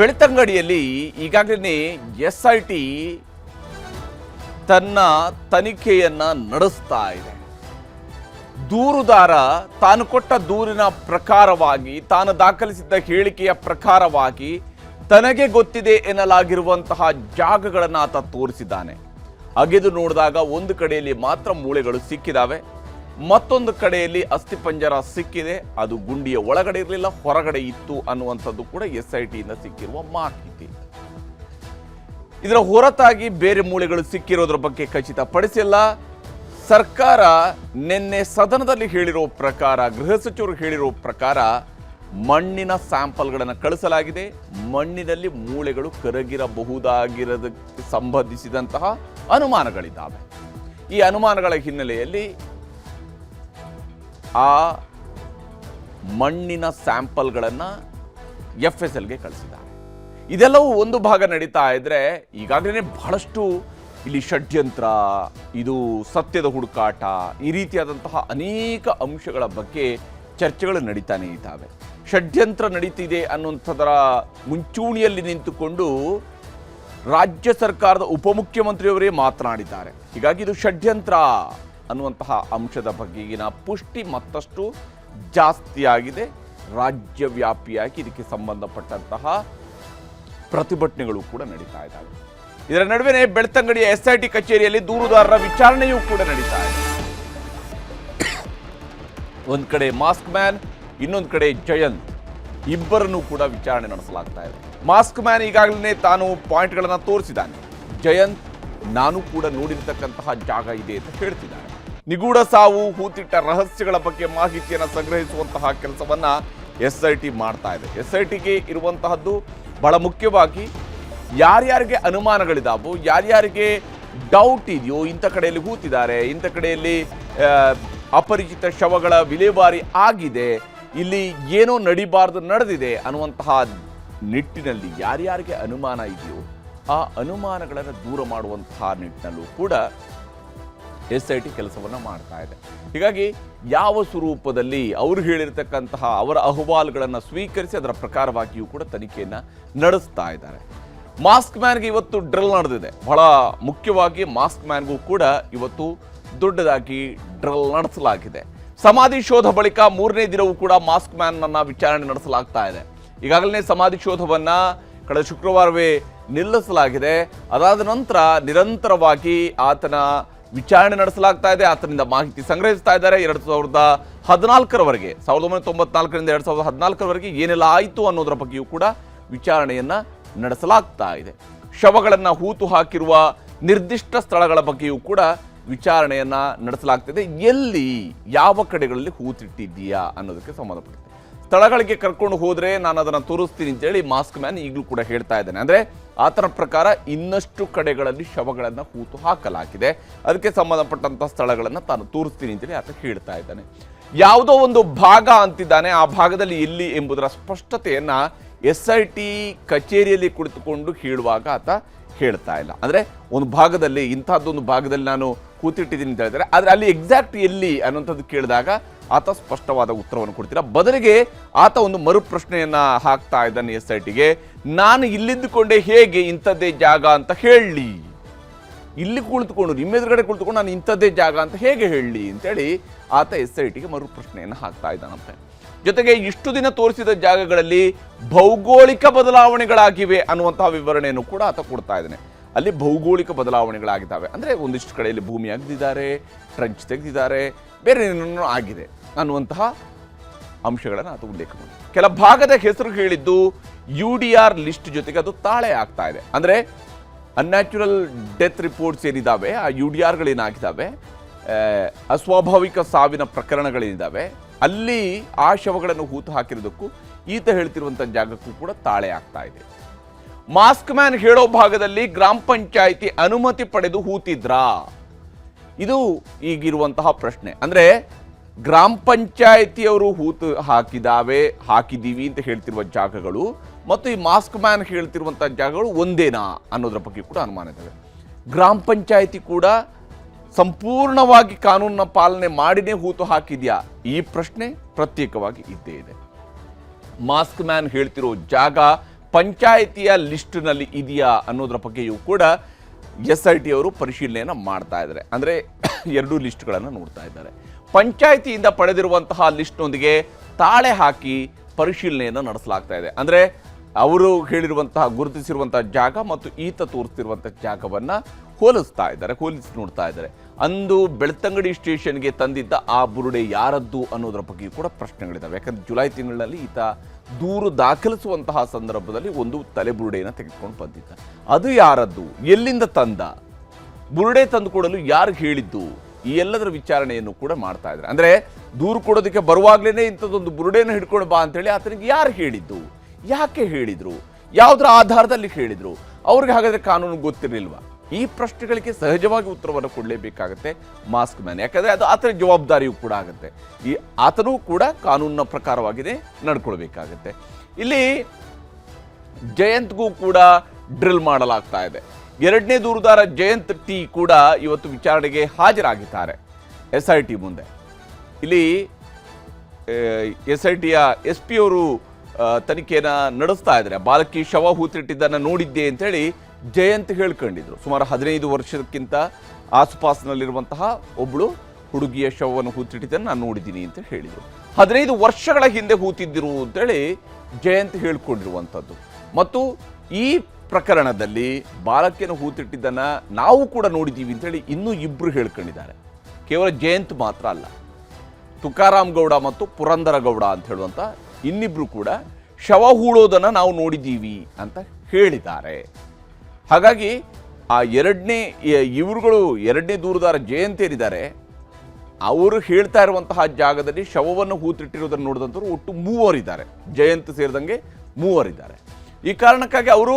ಬೆಳ್ತಂಗಡಿಯಲ್ಲಿ ಈಗಾಗಲೇ S I T ತನ್ನ ತನಿಖೆಯನ್ನು ನಡೆಸ್ತಾ ಇದೆ. ದೂರುದಾರ ತಾನು ಕೊಟ್ಟ ದೂರಿನ ಪ್ರಕಾರವಾಗಿ, ತಾನು ದಾಖಲಿಸಿದ್ದ ಹೇಳಿಕೆಯ ಪ್ರಕಾರವಾಗಿ ತನಗೆ ಗೊತ್ತಿದೆ ಎನ್ನಲಾಗಿರುವಂತಹ ಜಾಗಗಳನ್ನು ಆತ ತೋರಿಸಿದ್ದಾನೆ. ಅಗೆದು ನೋಡಿದಾಗ ಒಂದು ಕಡೆಯಲ್ಲಿ ಮಾತ್ರ ಮೂಳೆಗಳು ಸಿಕ್ಕಿದಾವೆ ಮತ್ತೊಂದು ಕಡೆಯಲ್ಲಿ ಅಸ್ಥಿಪಂಜರ ಸಿಕ್ಕಿದೆ. ಅದು ಗುಂಡಿಯ ಒಳಗಡೆ ಇರಲಿಲ್ಲ, ಹೊರಗಡೆ ಇತ್ತು ಅನ್ನುವಂಥದ್ದು ಕೂಡ ಎಸ್ ಐ ಟಿಯಿಂದ ಸಿಕ್ಕಿರುವ ಮಾಹಿತಿ. ಇದರ ಹೊರತಾಗಿ ಬೇರೆ ಮೂಳೆಗಳು ಸಿಕ್ಕಿರೋದ್ರ ಬಗ್ಗೆ ಖಚಿತಪಡಿಸಿಲ್ಲ. ಸರ್ಕಾರ ನಿನ್ನೆ ಸದನದಲ್ಲಿ ಹೇಳಿರೋ ಪ್ರಕಾರ, ಗೃಹ ಸಚಿವರು ಹೇಳಿರೋ ಪ್ರಕಾರ ಮಣ್ಣಿನ ಸ್ಯಾಂಪಲ್ಗಳನ್ನು ಕಳಿಸಲಾಗಿದೆ. ಮಣ್ಣಿನಲ್ಲಿ ಮೂಳೆಗಳು ಕರಗಿರಬಹುದಾಗಿರೋದಕ್ಕೆ ಸಂಬಂಧಿಸಿದಂತಹ ಅನುಮಾನಗಳಿದ್ದಾವೆ. ಈ ಅನುಮಾನಗಳ ಹಿನ್ನೆಲೆಯಲ್ಲಿ ಆ ಮಣ್ಣಿನ ಸ್ಯಾಂಪಲ್ಗಳನ್ನು ಎಫ್ ಎಸ್ ಎಲ್ಗೆ ಕಳಿಸಿದ್ದಾರೆ ಇದೆಲ್ಲವೂ ಒಂದು ಭಾಗ ನಡೀತಾ ಇದ್ದರೆ ಈಗಾಗಲೇ ಬಹಳಷ್ಟು ಇಲ್ಲಿ ಷಡ್ಯಂತ್ರ, ಇದು ಸತ್ಯದ ಹುಡುಕಾಟ, ಈ ರೀತಿಯಾದಂತಹ ಅನೇಕ ಅಂಶಗಳ ಬಗ್ಗೆ ಚರ್ಚೆಗಳು ನಡೀತಾನೆ ಇದ್ದಾವೆ. ಷಡ್ಯಂತ್ರ ನಡೀತಿದೆ ಅನ್ನುವಂಥದರ ಮುಂಚೂಣಿಯಲ್ಲಿ ನಿಂತುಕೊಂಡು ರಾಜ್ಯ ಸರ್ಕಾರದ ಉಪಮುಖ್ಯಮಂತ್ರಿಯವರೇ ಮಾತನಾಡಿದ್ದಾರೆ. ಹೀಗಾಗಿ ಇದು ಷಡ್ಯಂತ್ರ. ಅನ್ನುವಂತಹ ಅಂಶದ ಬಗೆಗಿನ ಪುಷ್ಟಿ ಮತ್ತಷ್ಟು ಜಾಸ್ತಿಯಾಗಿದೆ. ರಾಜ್ಯವ್ಯಾಪಿಯಾಗಿ ಇದಕ್ಕೆ ಸಂಬಂಧಪಟ್ಟಂತಹ ಪ್ರತಿಭಟನೆಗಳು ಕೂಡ ನಡೀತಾ ಇದ್ದಾವೆ. ಇದರ ನಡುವೆ ಬೆಳ್ತಂಗಡಿಯ ಎಸ್ಐಟಿ ಕಚೇರಿಯಲ್ಲಿ ದೂರುದಾರರ ವಿಚಾರಣೆಯೂ ಕೂಡ ನಡೀತಾ ಇದೆ. ಒಂದು ಕಡೆ ಮಾಸ್ಕ್ ಮ್ಯಾನ್, ಇನ್ನೊಂದು ಕಡೆ ಜಯಂತ್. ಇಬ್ಬರನ್ನು ಕೂಡ ವಿಚಾರಣೆ ನಡೆಸಲಾಗ್ತಾ ಇದೆ. ಮಾಸ್ಕ್ ಮ್ಯಾನ್ ಈಗಾಗಲೇ ತಾನು ಪಾಯಿಂಟ್ಗಳನ್ನು ತೋರಿಸಿದ್ದಾನೆ. ಜಯಂತ್, ನಾನು ಕೂಡ ನೋಡಿರ್ತಕ್ಕಂತಹ ಜಾಗ ಇದೆ ಅಂತ ಹೇಳ್ತಿದ್ದಾನೆ. ನಿಗೂಢ ಸಾವು, ಹೂತಿಟ್ಟ ರಹಸ್ಯಗಳ ಬಗ್ಗೆ ಮಾಹಿತಿಯನ್ನು ಸಂಗ್ರಹಿಸುವಂತಹ ಕೆಲಸವನ್ನ ಎಸ್ ಐ ಟಿ ಮಾಡ್ತಾ ಇದೆ. ಎಸ್ ಐ ಟಿಗೆ ಇರುವಂತಹದ್ದು ಬಹಳ ಮುಖ್ಯವಾಗಿ ಯಾರ್ಯಾರಿಗೆ ಅನುಮಾನಗಳಿದಾವೋ, ಯಾರ್ಯಾರಿಗೆ ಡೌಟ್ ಇದೆಯೋ, ಇಂಥ ಕಡೆಯಲ್ಲಿ ಹೂತಿದ್ದಾರೆ, ಇಂಥ ಕಡೆಯಲ್ಲಿ ಅಪರಿಚಿತ ಶವಗಳ ವಿಲೇವಾರಿ ಆಗಿದೆ, ಇಲ್ಲಿ ಏನೋ ನಡಿಬಾರ್ದು ನಡೆದಿದೆ ಅನ್ನುವಂತಹ ನಿಟ್ಟಿನಲ್ಲಿ ಯಾರ್ಯಾರಿಗೆ ಅನುಮಾನ ಇದೆಯೋ, ಆ ಅನುಮಾನಗಳನ್ನು ದೂರ ಮಾಡುವಂತಹ ನಿಟ್ಟಿನಲ್ಲೂ ಕೂಡ ಎಸ್ ಐ ಟಿ ಕೆಲಸವನ್ನು ಮಾಡ್ತಾ ಇದೆ. ಹೀಗಾಗಿ ಯಾವ ಸ್ವರೂಪದಲ್ಲಿ ಅವರು ಹೇಳಿರ್ತಕ್ಕಂತಹ ಅವರ ಅಹವಾಲುಗಳನ್ನು ಸ್ವೀಕರಿಸಿ ಅದರ ಪ್ರಕಾರವಾಗಿಯೂ ಕೂಡ ತನಿಖೆಯನ್ನು ನಡೆಸ್ತಾ ಇದ್ದಾರೆ. ಮಾಸ್ಕ್ ಮ್ಯಾನ್ಗೆ ಇವತ್ತು ಡ್ರಿಲ್ ನಡೆದಿದೆ. ಬಹಳ ಮುಖ್ಯವಾಗಿ ಮಾಸ್ಕ್ ಮ್ಯಾನ್ಗೂ ಕೂಡ ಇವತ್ತು ದೊಡ್ಡದಾಗಿ ಡ್ರಿಲ್ ನಡೆಸಲಾಗಿದೆ. ಸಮಾಧಿ ಶೋಧ ಬಳಿಕ ಮೂರನೇ ದಿನವೂ ಕೂಡ ಮಾಸ್ಕ್ ಮ್ಯಾನ್ ಅನ್ನ ವಿಚಾರಣೆ ನಡೆಸಲಾಗ್ತಾ ಇದೆ. ಈಗಾಗಲೇ ಸಮಾಧಿ ಶೋಧವನ್ನು ಕಳೆದ ಶುಕ್ರವಾರವೇ ನಿಲ್ಲಿಸಲಾಗಿದೆ. ಅದಾದ ನಂತರ ನಿರಂತರವಾಗಿ ಆತನ ವಿಚಾರಣೆ ನಡೆಸಲಾಗ್ತಾ ಇದೆ. ಆತನಿಂದ ಮಾಹಿತಿ ಸಂಗ್ರಹಿಸ್ತಾ ಇದ್ದಾರೆ. ಎರಡು ಸಾವಿರದ ಹದಿನಾಲ್ಕರವರೆಗೆ, ಸಾವಿರದ ಒಂಬೈನೂರ ತೊಂಬತ್ನಾಲ್ಕರಿಂದ ಎರಡು ಸಾವಿರದ ಹದಿನಾಲ್ಕರವರೆಗೆ ಏನೆಲ್ಲ ಆಯಿತು ಅನ್ನೋದರ ಬಗ್ಗೆಯೂ ಕೂಡ ವಿಚಾರಣೆಯನ್ನ ನಡೆಸಲಾಗ್ತಾ ಇದೆ. ಶವಗಳನ್ನು ಹೂತು ಹಾಕಿರುವ ನಿರ್ದಿಷ್ಟ ಸ್ಥಳಗಳ ಬಗ್ಗೆಯೂ ಕೂಡ ವಿಚಾರಣೆಯನ್ನ ನಡೆಸಲಾಗ್ತಿದೆ. ಎಲ್ಲಿ ಯಾವ ಕಡೆಗಳಲ್ಲಿ ಹೂತಿಟ್ಟಿದ್ದೀಯಾ ಅನ್ನೋದಕ್ಕೆ ಸಂಬಂಧಪಟ್ಟಿದೆ ಸ್ಥಳಗಳಿಗೆ ಕರ್ಕೊಂಡು ಹೋದರೆ ನಾನು ಅದನ್ನು ತೋರಿಸ್ತೀನಿ ಅಂತೇಳಿ ಮಾಸ್ಕ್ ಮ್ಯಾನ್ ಈಗಲೂ ಕೂಡ ಹೇಳ್ತಾ ಇದ್ದಾನೆ. ಅಂದ್ರೆ ಆತನ ಪ್ರಕಾರ ಇನ್ನಷ್ಟು ಕಡೆಗಳಲ್ಲಿ ಶವಗಳನ್ನು ಹೂತು ಹಾಕಲಾಗಿದೆ. ಅದಕ್ಕೆ ಸಂಬಂಧಪಟ್ಟಂತ ಸ್ಥಳಗಳನ್ನು ತಾನು ತೋರಿಸ್ತೀನಿ ಅಂತೇಳಿ ಆತ ಹೇಳ್ತಾ ಇದ್ದಾನೆ. ಯಾವುದೋ ಒಂದು ಭಾಗ ಅಂತಿದ್ದಾನೆ. ಆ ಭಾಗದಲ್ಲಿ ಎಲ್ಲಿ ಎಂಬುದರ ಸ್ಪಷ್ಟತೆಯನ್ನ ಎಸ್ ಐ ಟಿ ಕಚೇರಿಯಲ್ಲಿ ಕುಳಿತುಕೊಂಡು ಹೇಳುವಾಗ ಆತ ಹೇಳ್ತಾ ಇಲ್ಲ. ಅಂದ್ರೆ ಒಂದು ಭಾಗದಲ್ಲಿ ಇಂಥದ್ದೊಂದು ಭಾಗದಲ್ಲಿ ನಾನು ಕೂತಿಟ್ಟಿದ್ದೀನಿ ಅಂತ ಹೇಳ್ತಾರೆ. ಆದರೆ ಅಲ್ಲಿ ಎಕ್ಸಾಕ್ಟ್ ಎಲ್ಲಿ ಅನ್ನುವಂಥದ್ದು ಕೇಳಿದಾಗ ಆತ ಸ್ಪಷ್ಟವಾದ ಉತ್ತರವನ್ನು ಕೊಡ್ತೀರಾ? ಬದಲಿಗೆ ಆತ ಒಂದು ಮರುಪ್ರಶ್ನೆಯನ್ನು ಹಾಕ್ತಾ ಇದ್ದಾನೆ ಎಸ್ ಐ ಟಿಗೆ. ನಾನು ಇಲ್ಲಿದ್ದುಕೊಂಡೆ ಹೇಗೆ ಇಂಥದ್ದೇ ಜಾಗ ಅಂತ ಹೇಳಿ. ಇಲ್ಲಿ ಕುಳಿತುಕೊಂಡು, ನಿಮ್ಮ ಎದುರುಗಡೆ ಕುಳಿತುಕೊಂಡು ನಾನು ಇಂಥದ್ದೇ ಜಾಗ ಅಂತ ಹೇಗೆ ಹೇಳಿ ಅಂತೇಳಿ ಆತ ಎಸ್ ಐ ಟಿಗೆ ಮರುಪ್ರಶ್ನೆಯನ್ನು ಹಾಕ್ತಾ ಇದ್ದಾನಂತೆ. ಜೊತೆಗೆ ಇಷ್ಟು ದಿನ ತೋರಿಸಿದ ಜಾಗಗಳಲ್ಲಿ ಭೌಗೋಳಿಕ ಬದಲಾವಣೆಗಳಾಗಿವೆ ಅನ್ನುವಂತಹ ವಿವರಣೆಯನ್ನು ಕೂಡ ಆತ ಕೊಡ್ತಾ ಇದ್ದಾನೆ. ಅಲ್ಲಿ ಭೌಗೋಳಿಕ ಬದಲಾವಣೆಗಳಾಗಿದ್ದಾವೆ. ಅಂದರೆ ಒಂದಿಷ್ಟು ಕಡೆಯಲ್ಲಿ ಭೂಮಿ ಅಗ್ದಿದ್ದಾರೆ ಟ್ರಂಚ್ ತೆಗೆದಿದ್ದಾರೆ, ಬೇರೆ ಏನೇನೋ ಆಗಿದೆ ಅನ್ನುವಂತಹ ಅಂಶಗಳನ್ನು ಅದು ಉಲ್ಲೇಖ ಮಾಡಿ. ಕೆಲ ಭಾಗದ ಹೆಸರು ಹೇಳಿದ್ದು ಯು ಡಿ ಆರ್ ಲಿಸ್ಟ್ ಜೊತೆಗೆ ಅದು ತಾಳೆ ಆಗ್ತಾ ಇದೆ. ಅಂದರೆ ಅನ್ಯಾಚುರಲ್ ಡೆತ್ ರಿಪೋರ್ಟ್ಸ್ ಏನಿದ್ದಾವೆ ಆ ಯು ಡಿ ಆರ್ಗಳೇನಾಗಿದ್ದಾವೆ ಅಸ್ವಾಭಾವಿಕ ಸಾವಿನ ಪ್ರಕರಣಗಳೇನಿದ್ದಾವೆ ಅಲ್ಲಿ ಆ ಶವಗಳನ್ನು ಹೂತು ಹಾಕಿರೋದಕ್ಕೂ ಈತ ಹೇಳ್ತಿರುವಂಥ ಜಾಗಕ್ಕೂ ಕೂಡ ತಾಳೆ ಆಗ್ತಾ ಇದೆ. ಮಾಸ್ಕ್ ಮ್ಯಾನ್ ಹೇಳೋ ಭಾಗದಲ್ಲಿ ಗ್ರಾಮ ಪಂಚಾಯಿತಿ ಅನುಮತಿ ಪಡೆದು ಹೂತಿದ್ರಾ? ಇದು ಈಗಿರುವಂತಹ ಪ್ರಶ್ನೆ. ಅಂದ್ರೆ ಗ್ರಾಮ ಪಂಚಾಯಿತಿಯವರು ಹೂತು ಹಾಕಿದಾವೆ, ಹಾಕಿದೀವಿ ಅಂತ ಹೇಳ್ತಿರುವ ಜಾಗಗಳು ಮತ್ತು ಈ ಮಾಸ್ಕ್ ಮ್ಯಾನ್ ಹೇಳ್ತಿರುವಂತಹ ಜಾಗಗಳು ಒಂದೇನಾ ಅನ್ನೋದ್ರ ಬಗ್ಗೆ ಕೂಡ ಅನುಮಾನ ಇದ್ದಾವೆ ಗ್ರಾಮ ಪಂಚಾಯಿತಿ ಕೂಡ ಸಂಪೂರ್ಣವಾಗಿ ಕಾನೂನಿನ ಪಾಲನೆ ಮಾಡಿನೇ ಹೂತು ಹಾಕಿದ್ಯಾ? ಈ ಪ್ರಶ್ನೆ ಪ್ರತ್ಯೇಕವಾಗಿ ಇದ್ದೇ ಇದೆ. ಮಾಸ್ಕ್ ಮ್ಯಾನ್ ಹೇಳ್ತಿರೋ ಜಾಗ ಪಂಚಾಯಿತಿಯ ಲಿಸ್ಟ್ನಲ್ಲಿ ಇದೆಯಾ ಅನ್ನೋದ್ರ ಬಗ್ಗೆಯೂ ಕೂಡ ಎಸ್ ಐ ಟಿ ಅವರು ಪರಿಶೀಲನೆಯನ್ನು ಮಾಡ್ತಾ ಇದ್ದಾರೆ. ಅಂದರೆ ಎರಡೂ ಲಿಸ್ಟ್ಗಳನ್ನು ನೋಡ್ತಾ ಇದ್ದಾರೆ. ಪಂಚಾಯಿತಿಯಿಂದ ಪಡೆದಿರುವಂತಹ ಲಿಸ್ಟ್ನೊಂದಿಗೆ ತಾಳೆ ಹಾಕಿ ಪರಿಶೀಲನೆಯನ್ನು ನಡೆಸಲಾಗ್ತಾ ಇದೆ. ಅಂದರೆ ಅವರು ಹೇಳಿರುವಂತಹ ಗುರುತಿಸಿರುವಂತಹ ಜಾಗ ಮತ್ತು ಈತ ತೋರಿಸ್ತಿರುವಂತಹ ಜಾಗವನ್ನು ಹೋಲಿಸ್ತಾ ಇದ್ದಾರೆ, ಹೋಲಿಸಿ ನೋಡ್ತಾ ಇದ್ದಾರೆ. ಅಂದು ಬೆಳ್ತಂಗಡಿ ಸ್ಟೇಷನ್ಗೆ ತಂದಿದ್ದ ಆ ಬುರುಡೆ ಯಾರದ್ದು ಅನ್ನೋದ್ರ ಬಗ್ಗೆಯೂ ಕೂಡ ಪ್ರಶ್ನೆಗಳಿದ್ದಾವೆ ಯಾಕಂದ್ರೆ ಜುಲೈ ತಿಂಗಳಲ್ಲಿ ಈತ ದೂರು ದಾಖಲಿಸುವಂತಹ ಸಂದರ್ಭದಲ್ಲಿ ಒಂದು ತಲೆಬುರುಡೆಯನ್ನು ತೆಗೆದುಕೊಂಡು ಬಂದಿದ್ದ. ಅದು ಯಾರದ್ದು? ಎಲ್ಲಿಂದ ತಂದ? ಬುರುಡೆ ತಂದು ಕೊಡಲು ಯಾರು ಹೇಳಿದ್ದು? ಈ ಎಲ್ಲದರ ವಿಚಾರಣೆಯನ್ನು ಕೂಡ ಮಾಡ್ತಾ ಇದ್ದಾರೆ. ಅಂದರೆ ದೂರು ಕೊಡೋದಕ್ಕೆ ಬರುವಾಗಲೇ ಇಂಥದ್ದೊಂದು ಬುರುಡೆಯನ್ನು ಹಿಡ್ಕೊಂಡು ಬಾ ಅಂತೇಳಿ ಆತನಿಗೆ ಯಾರು ಹೇಳಿದ್ದು? ಯಾಕೆ ಹೇಳಿದರು? ಯಾವುದರ ಆಧಾರದಲ್ಲಿ ಹೇಳಿದರು? ಅವ್ರಿಗೆ ಹಾಗಾದರೆ ಕಾನೂನು ಗೊತ್ತಿರಲಿಲ್ವಾ? ಈ ಪ್ರಶ್ನೆಗಳಿಗೆ ಸಹಜವಾಗಿ ಉತ್ತರವನ್ನು ಕೊಡಲೇಬೇಕಾಗತ್ತೆ. ಮಾಸ್ಕ್ ಮ್ಯಾನ್ ಯಾಕಂದರೆ ಅದು ಆತನ ಜವಾಬ್ದಾರಿಯೂ ಕೂಡ ಆಗುತ್ತೆ. ಈ ಆತನೂ ಕೂಡ ಕಾನೂನಿನ ಪ್ರಕಾರವಾಗಿದೆ ನಡ್ಕೊಳ್ಬೇಕಾಗತ್ತೆ. ಇಲ್ಲಿ ಜಯಂತ್ಗೂ ಕೂಡ ಡ್ರಿಲ್ ಮಾಡಲಾಗ್ತಾ ಇದೆ. ಎರಡನೇ ದೂರುದಾರ ಜಯಂತ್ ಟಿ ಕೂಡ ಇವತ್ತು ವಿಚಾರಣೆಗೆ ಹಾಜರಾಗಿದ್ದಾರೆ. ಎಸ್ ಐ ಟಿ ಮುಂದೆ. ಇಲ್ಲಿ ಎಸ್ ಐ ಟಿಯ ಎಸ್ ಪಿ ಅವರು ತನಿಖೆಯನ್ನು ನಡೆಸ್ತಾ ಇದ್ದಾರೆ. ಬಾಲಕಿ ಶವ ಹೂತಿಟ್ಟಿದ್ದನ್ನು ನೋಡಿದ್ದೆ ಅಂತೇಳಿ ಜಯಂತ್ ಹೇಳ್ಕೊಂಡಿದ್ರು. ಸುಮಾರು ಹದಿನೈದು ವರ್ಷಕ್ಕಿಂತ ಆಸುಪಾಸಿನಲ್ಲಿರುವಂತಹ ಒಬ್ಬಳು ಹುಡುಗಿಯ ಶವವನ್ನು ಹೂತಿಟ್ಟಿದ್ದನ್ನು ನಾನು ನೋಡಿದ್ದೀನಿ ಅಂತ ಹೇಳಿದರು. ಹದಿನೈದು ವರ್ಷಗಳ ಹಿಂದೆ ಹೂತಿದ್ದಿರು ಅಂತೇಳಿ ಜಯಂತ್ ಹೇಳ್ಕೊಂಡಿರುವಂಥದ್ದು. ಮತ್ತು ಈ ಪ್ರಕರಣದಲ್ಲಿ ಬಾಲಕಿಯನ್ನು ಹೂತಿಟ್ಟಿದ್ದನ್ನು ನಾವು ಕೂಡ ನೋಡಿದ್ದೀವಿ ಅಂತೇಳಿ ಇನ್ನೂ ಇಬ್ಬರು ಹೇಳ್ಕೊಂಡಿದ್ದಾರೆ. ಕೇವಲ ಜಯಂತ್ ಮಾತ್ರ ಅಲ್ಲ. ತುಕಾರಾಮ್ ಗೌಡ ಮತ್ತು ಪುರಂದರ ಗೌಡ ಅಂತ ಹೇಳುವಂಥ ಇನ್ನಿಬ್ರು ಕೂಡ ಶವ ಹೂಳೋದನ್ನು ನಾವು ನೋಡಿದ್ದೀವಿ ಅಂತ ಹೇಳಿದ್ದಾರೆ. ಹಾಗಾಗಿ ಆ ಎರಡನೇ ಇವರುಗಳು ಎರಡನೇ ದೂರದಾರ ಜಯಂತಿಯರಿದ್ದಾರೆ ಅವರು ಹೇಳ್ತಾ ಇರುವಂತಹ ಜಾಗದಲ್ಲಿ ಶವವನ್ನು ಹೂತಿಟ್ಟಿರುವುದನ್ನು ನೋಡಿದಂಥವ್ರು ಒಟ್ಟು ಮೂವರಿದ್ದಾರೆ. ಜಯಂತ್ ಸೇರಿದಂಗೆ ಮೂವರಿದ್ದಾರೆ. ಈ ಕಾರಣಕ್ಕಾಗಿ ಅವರು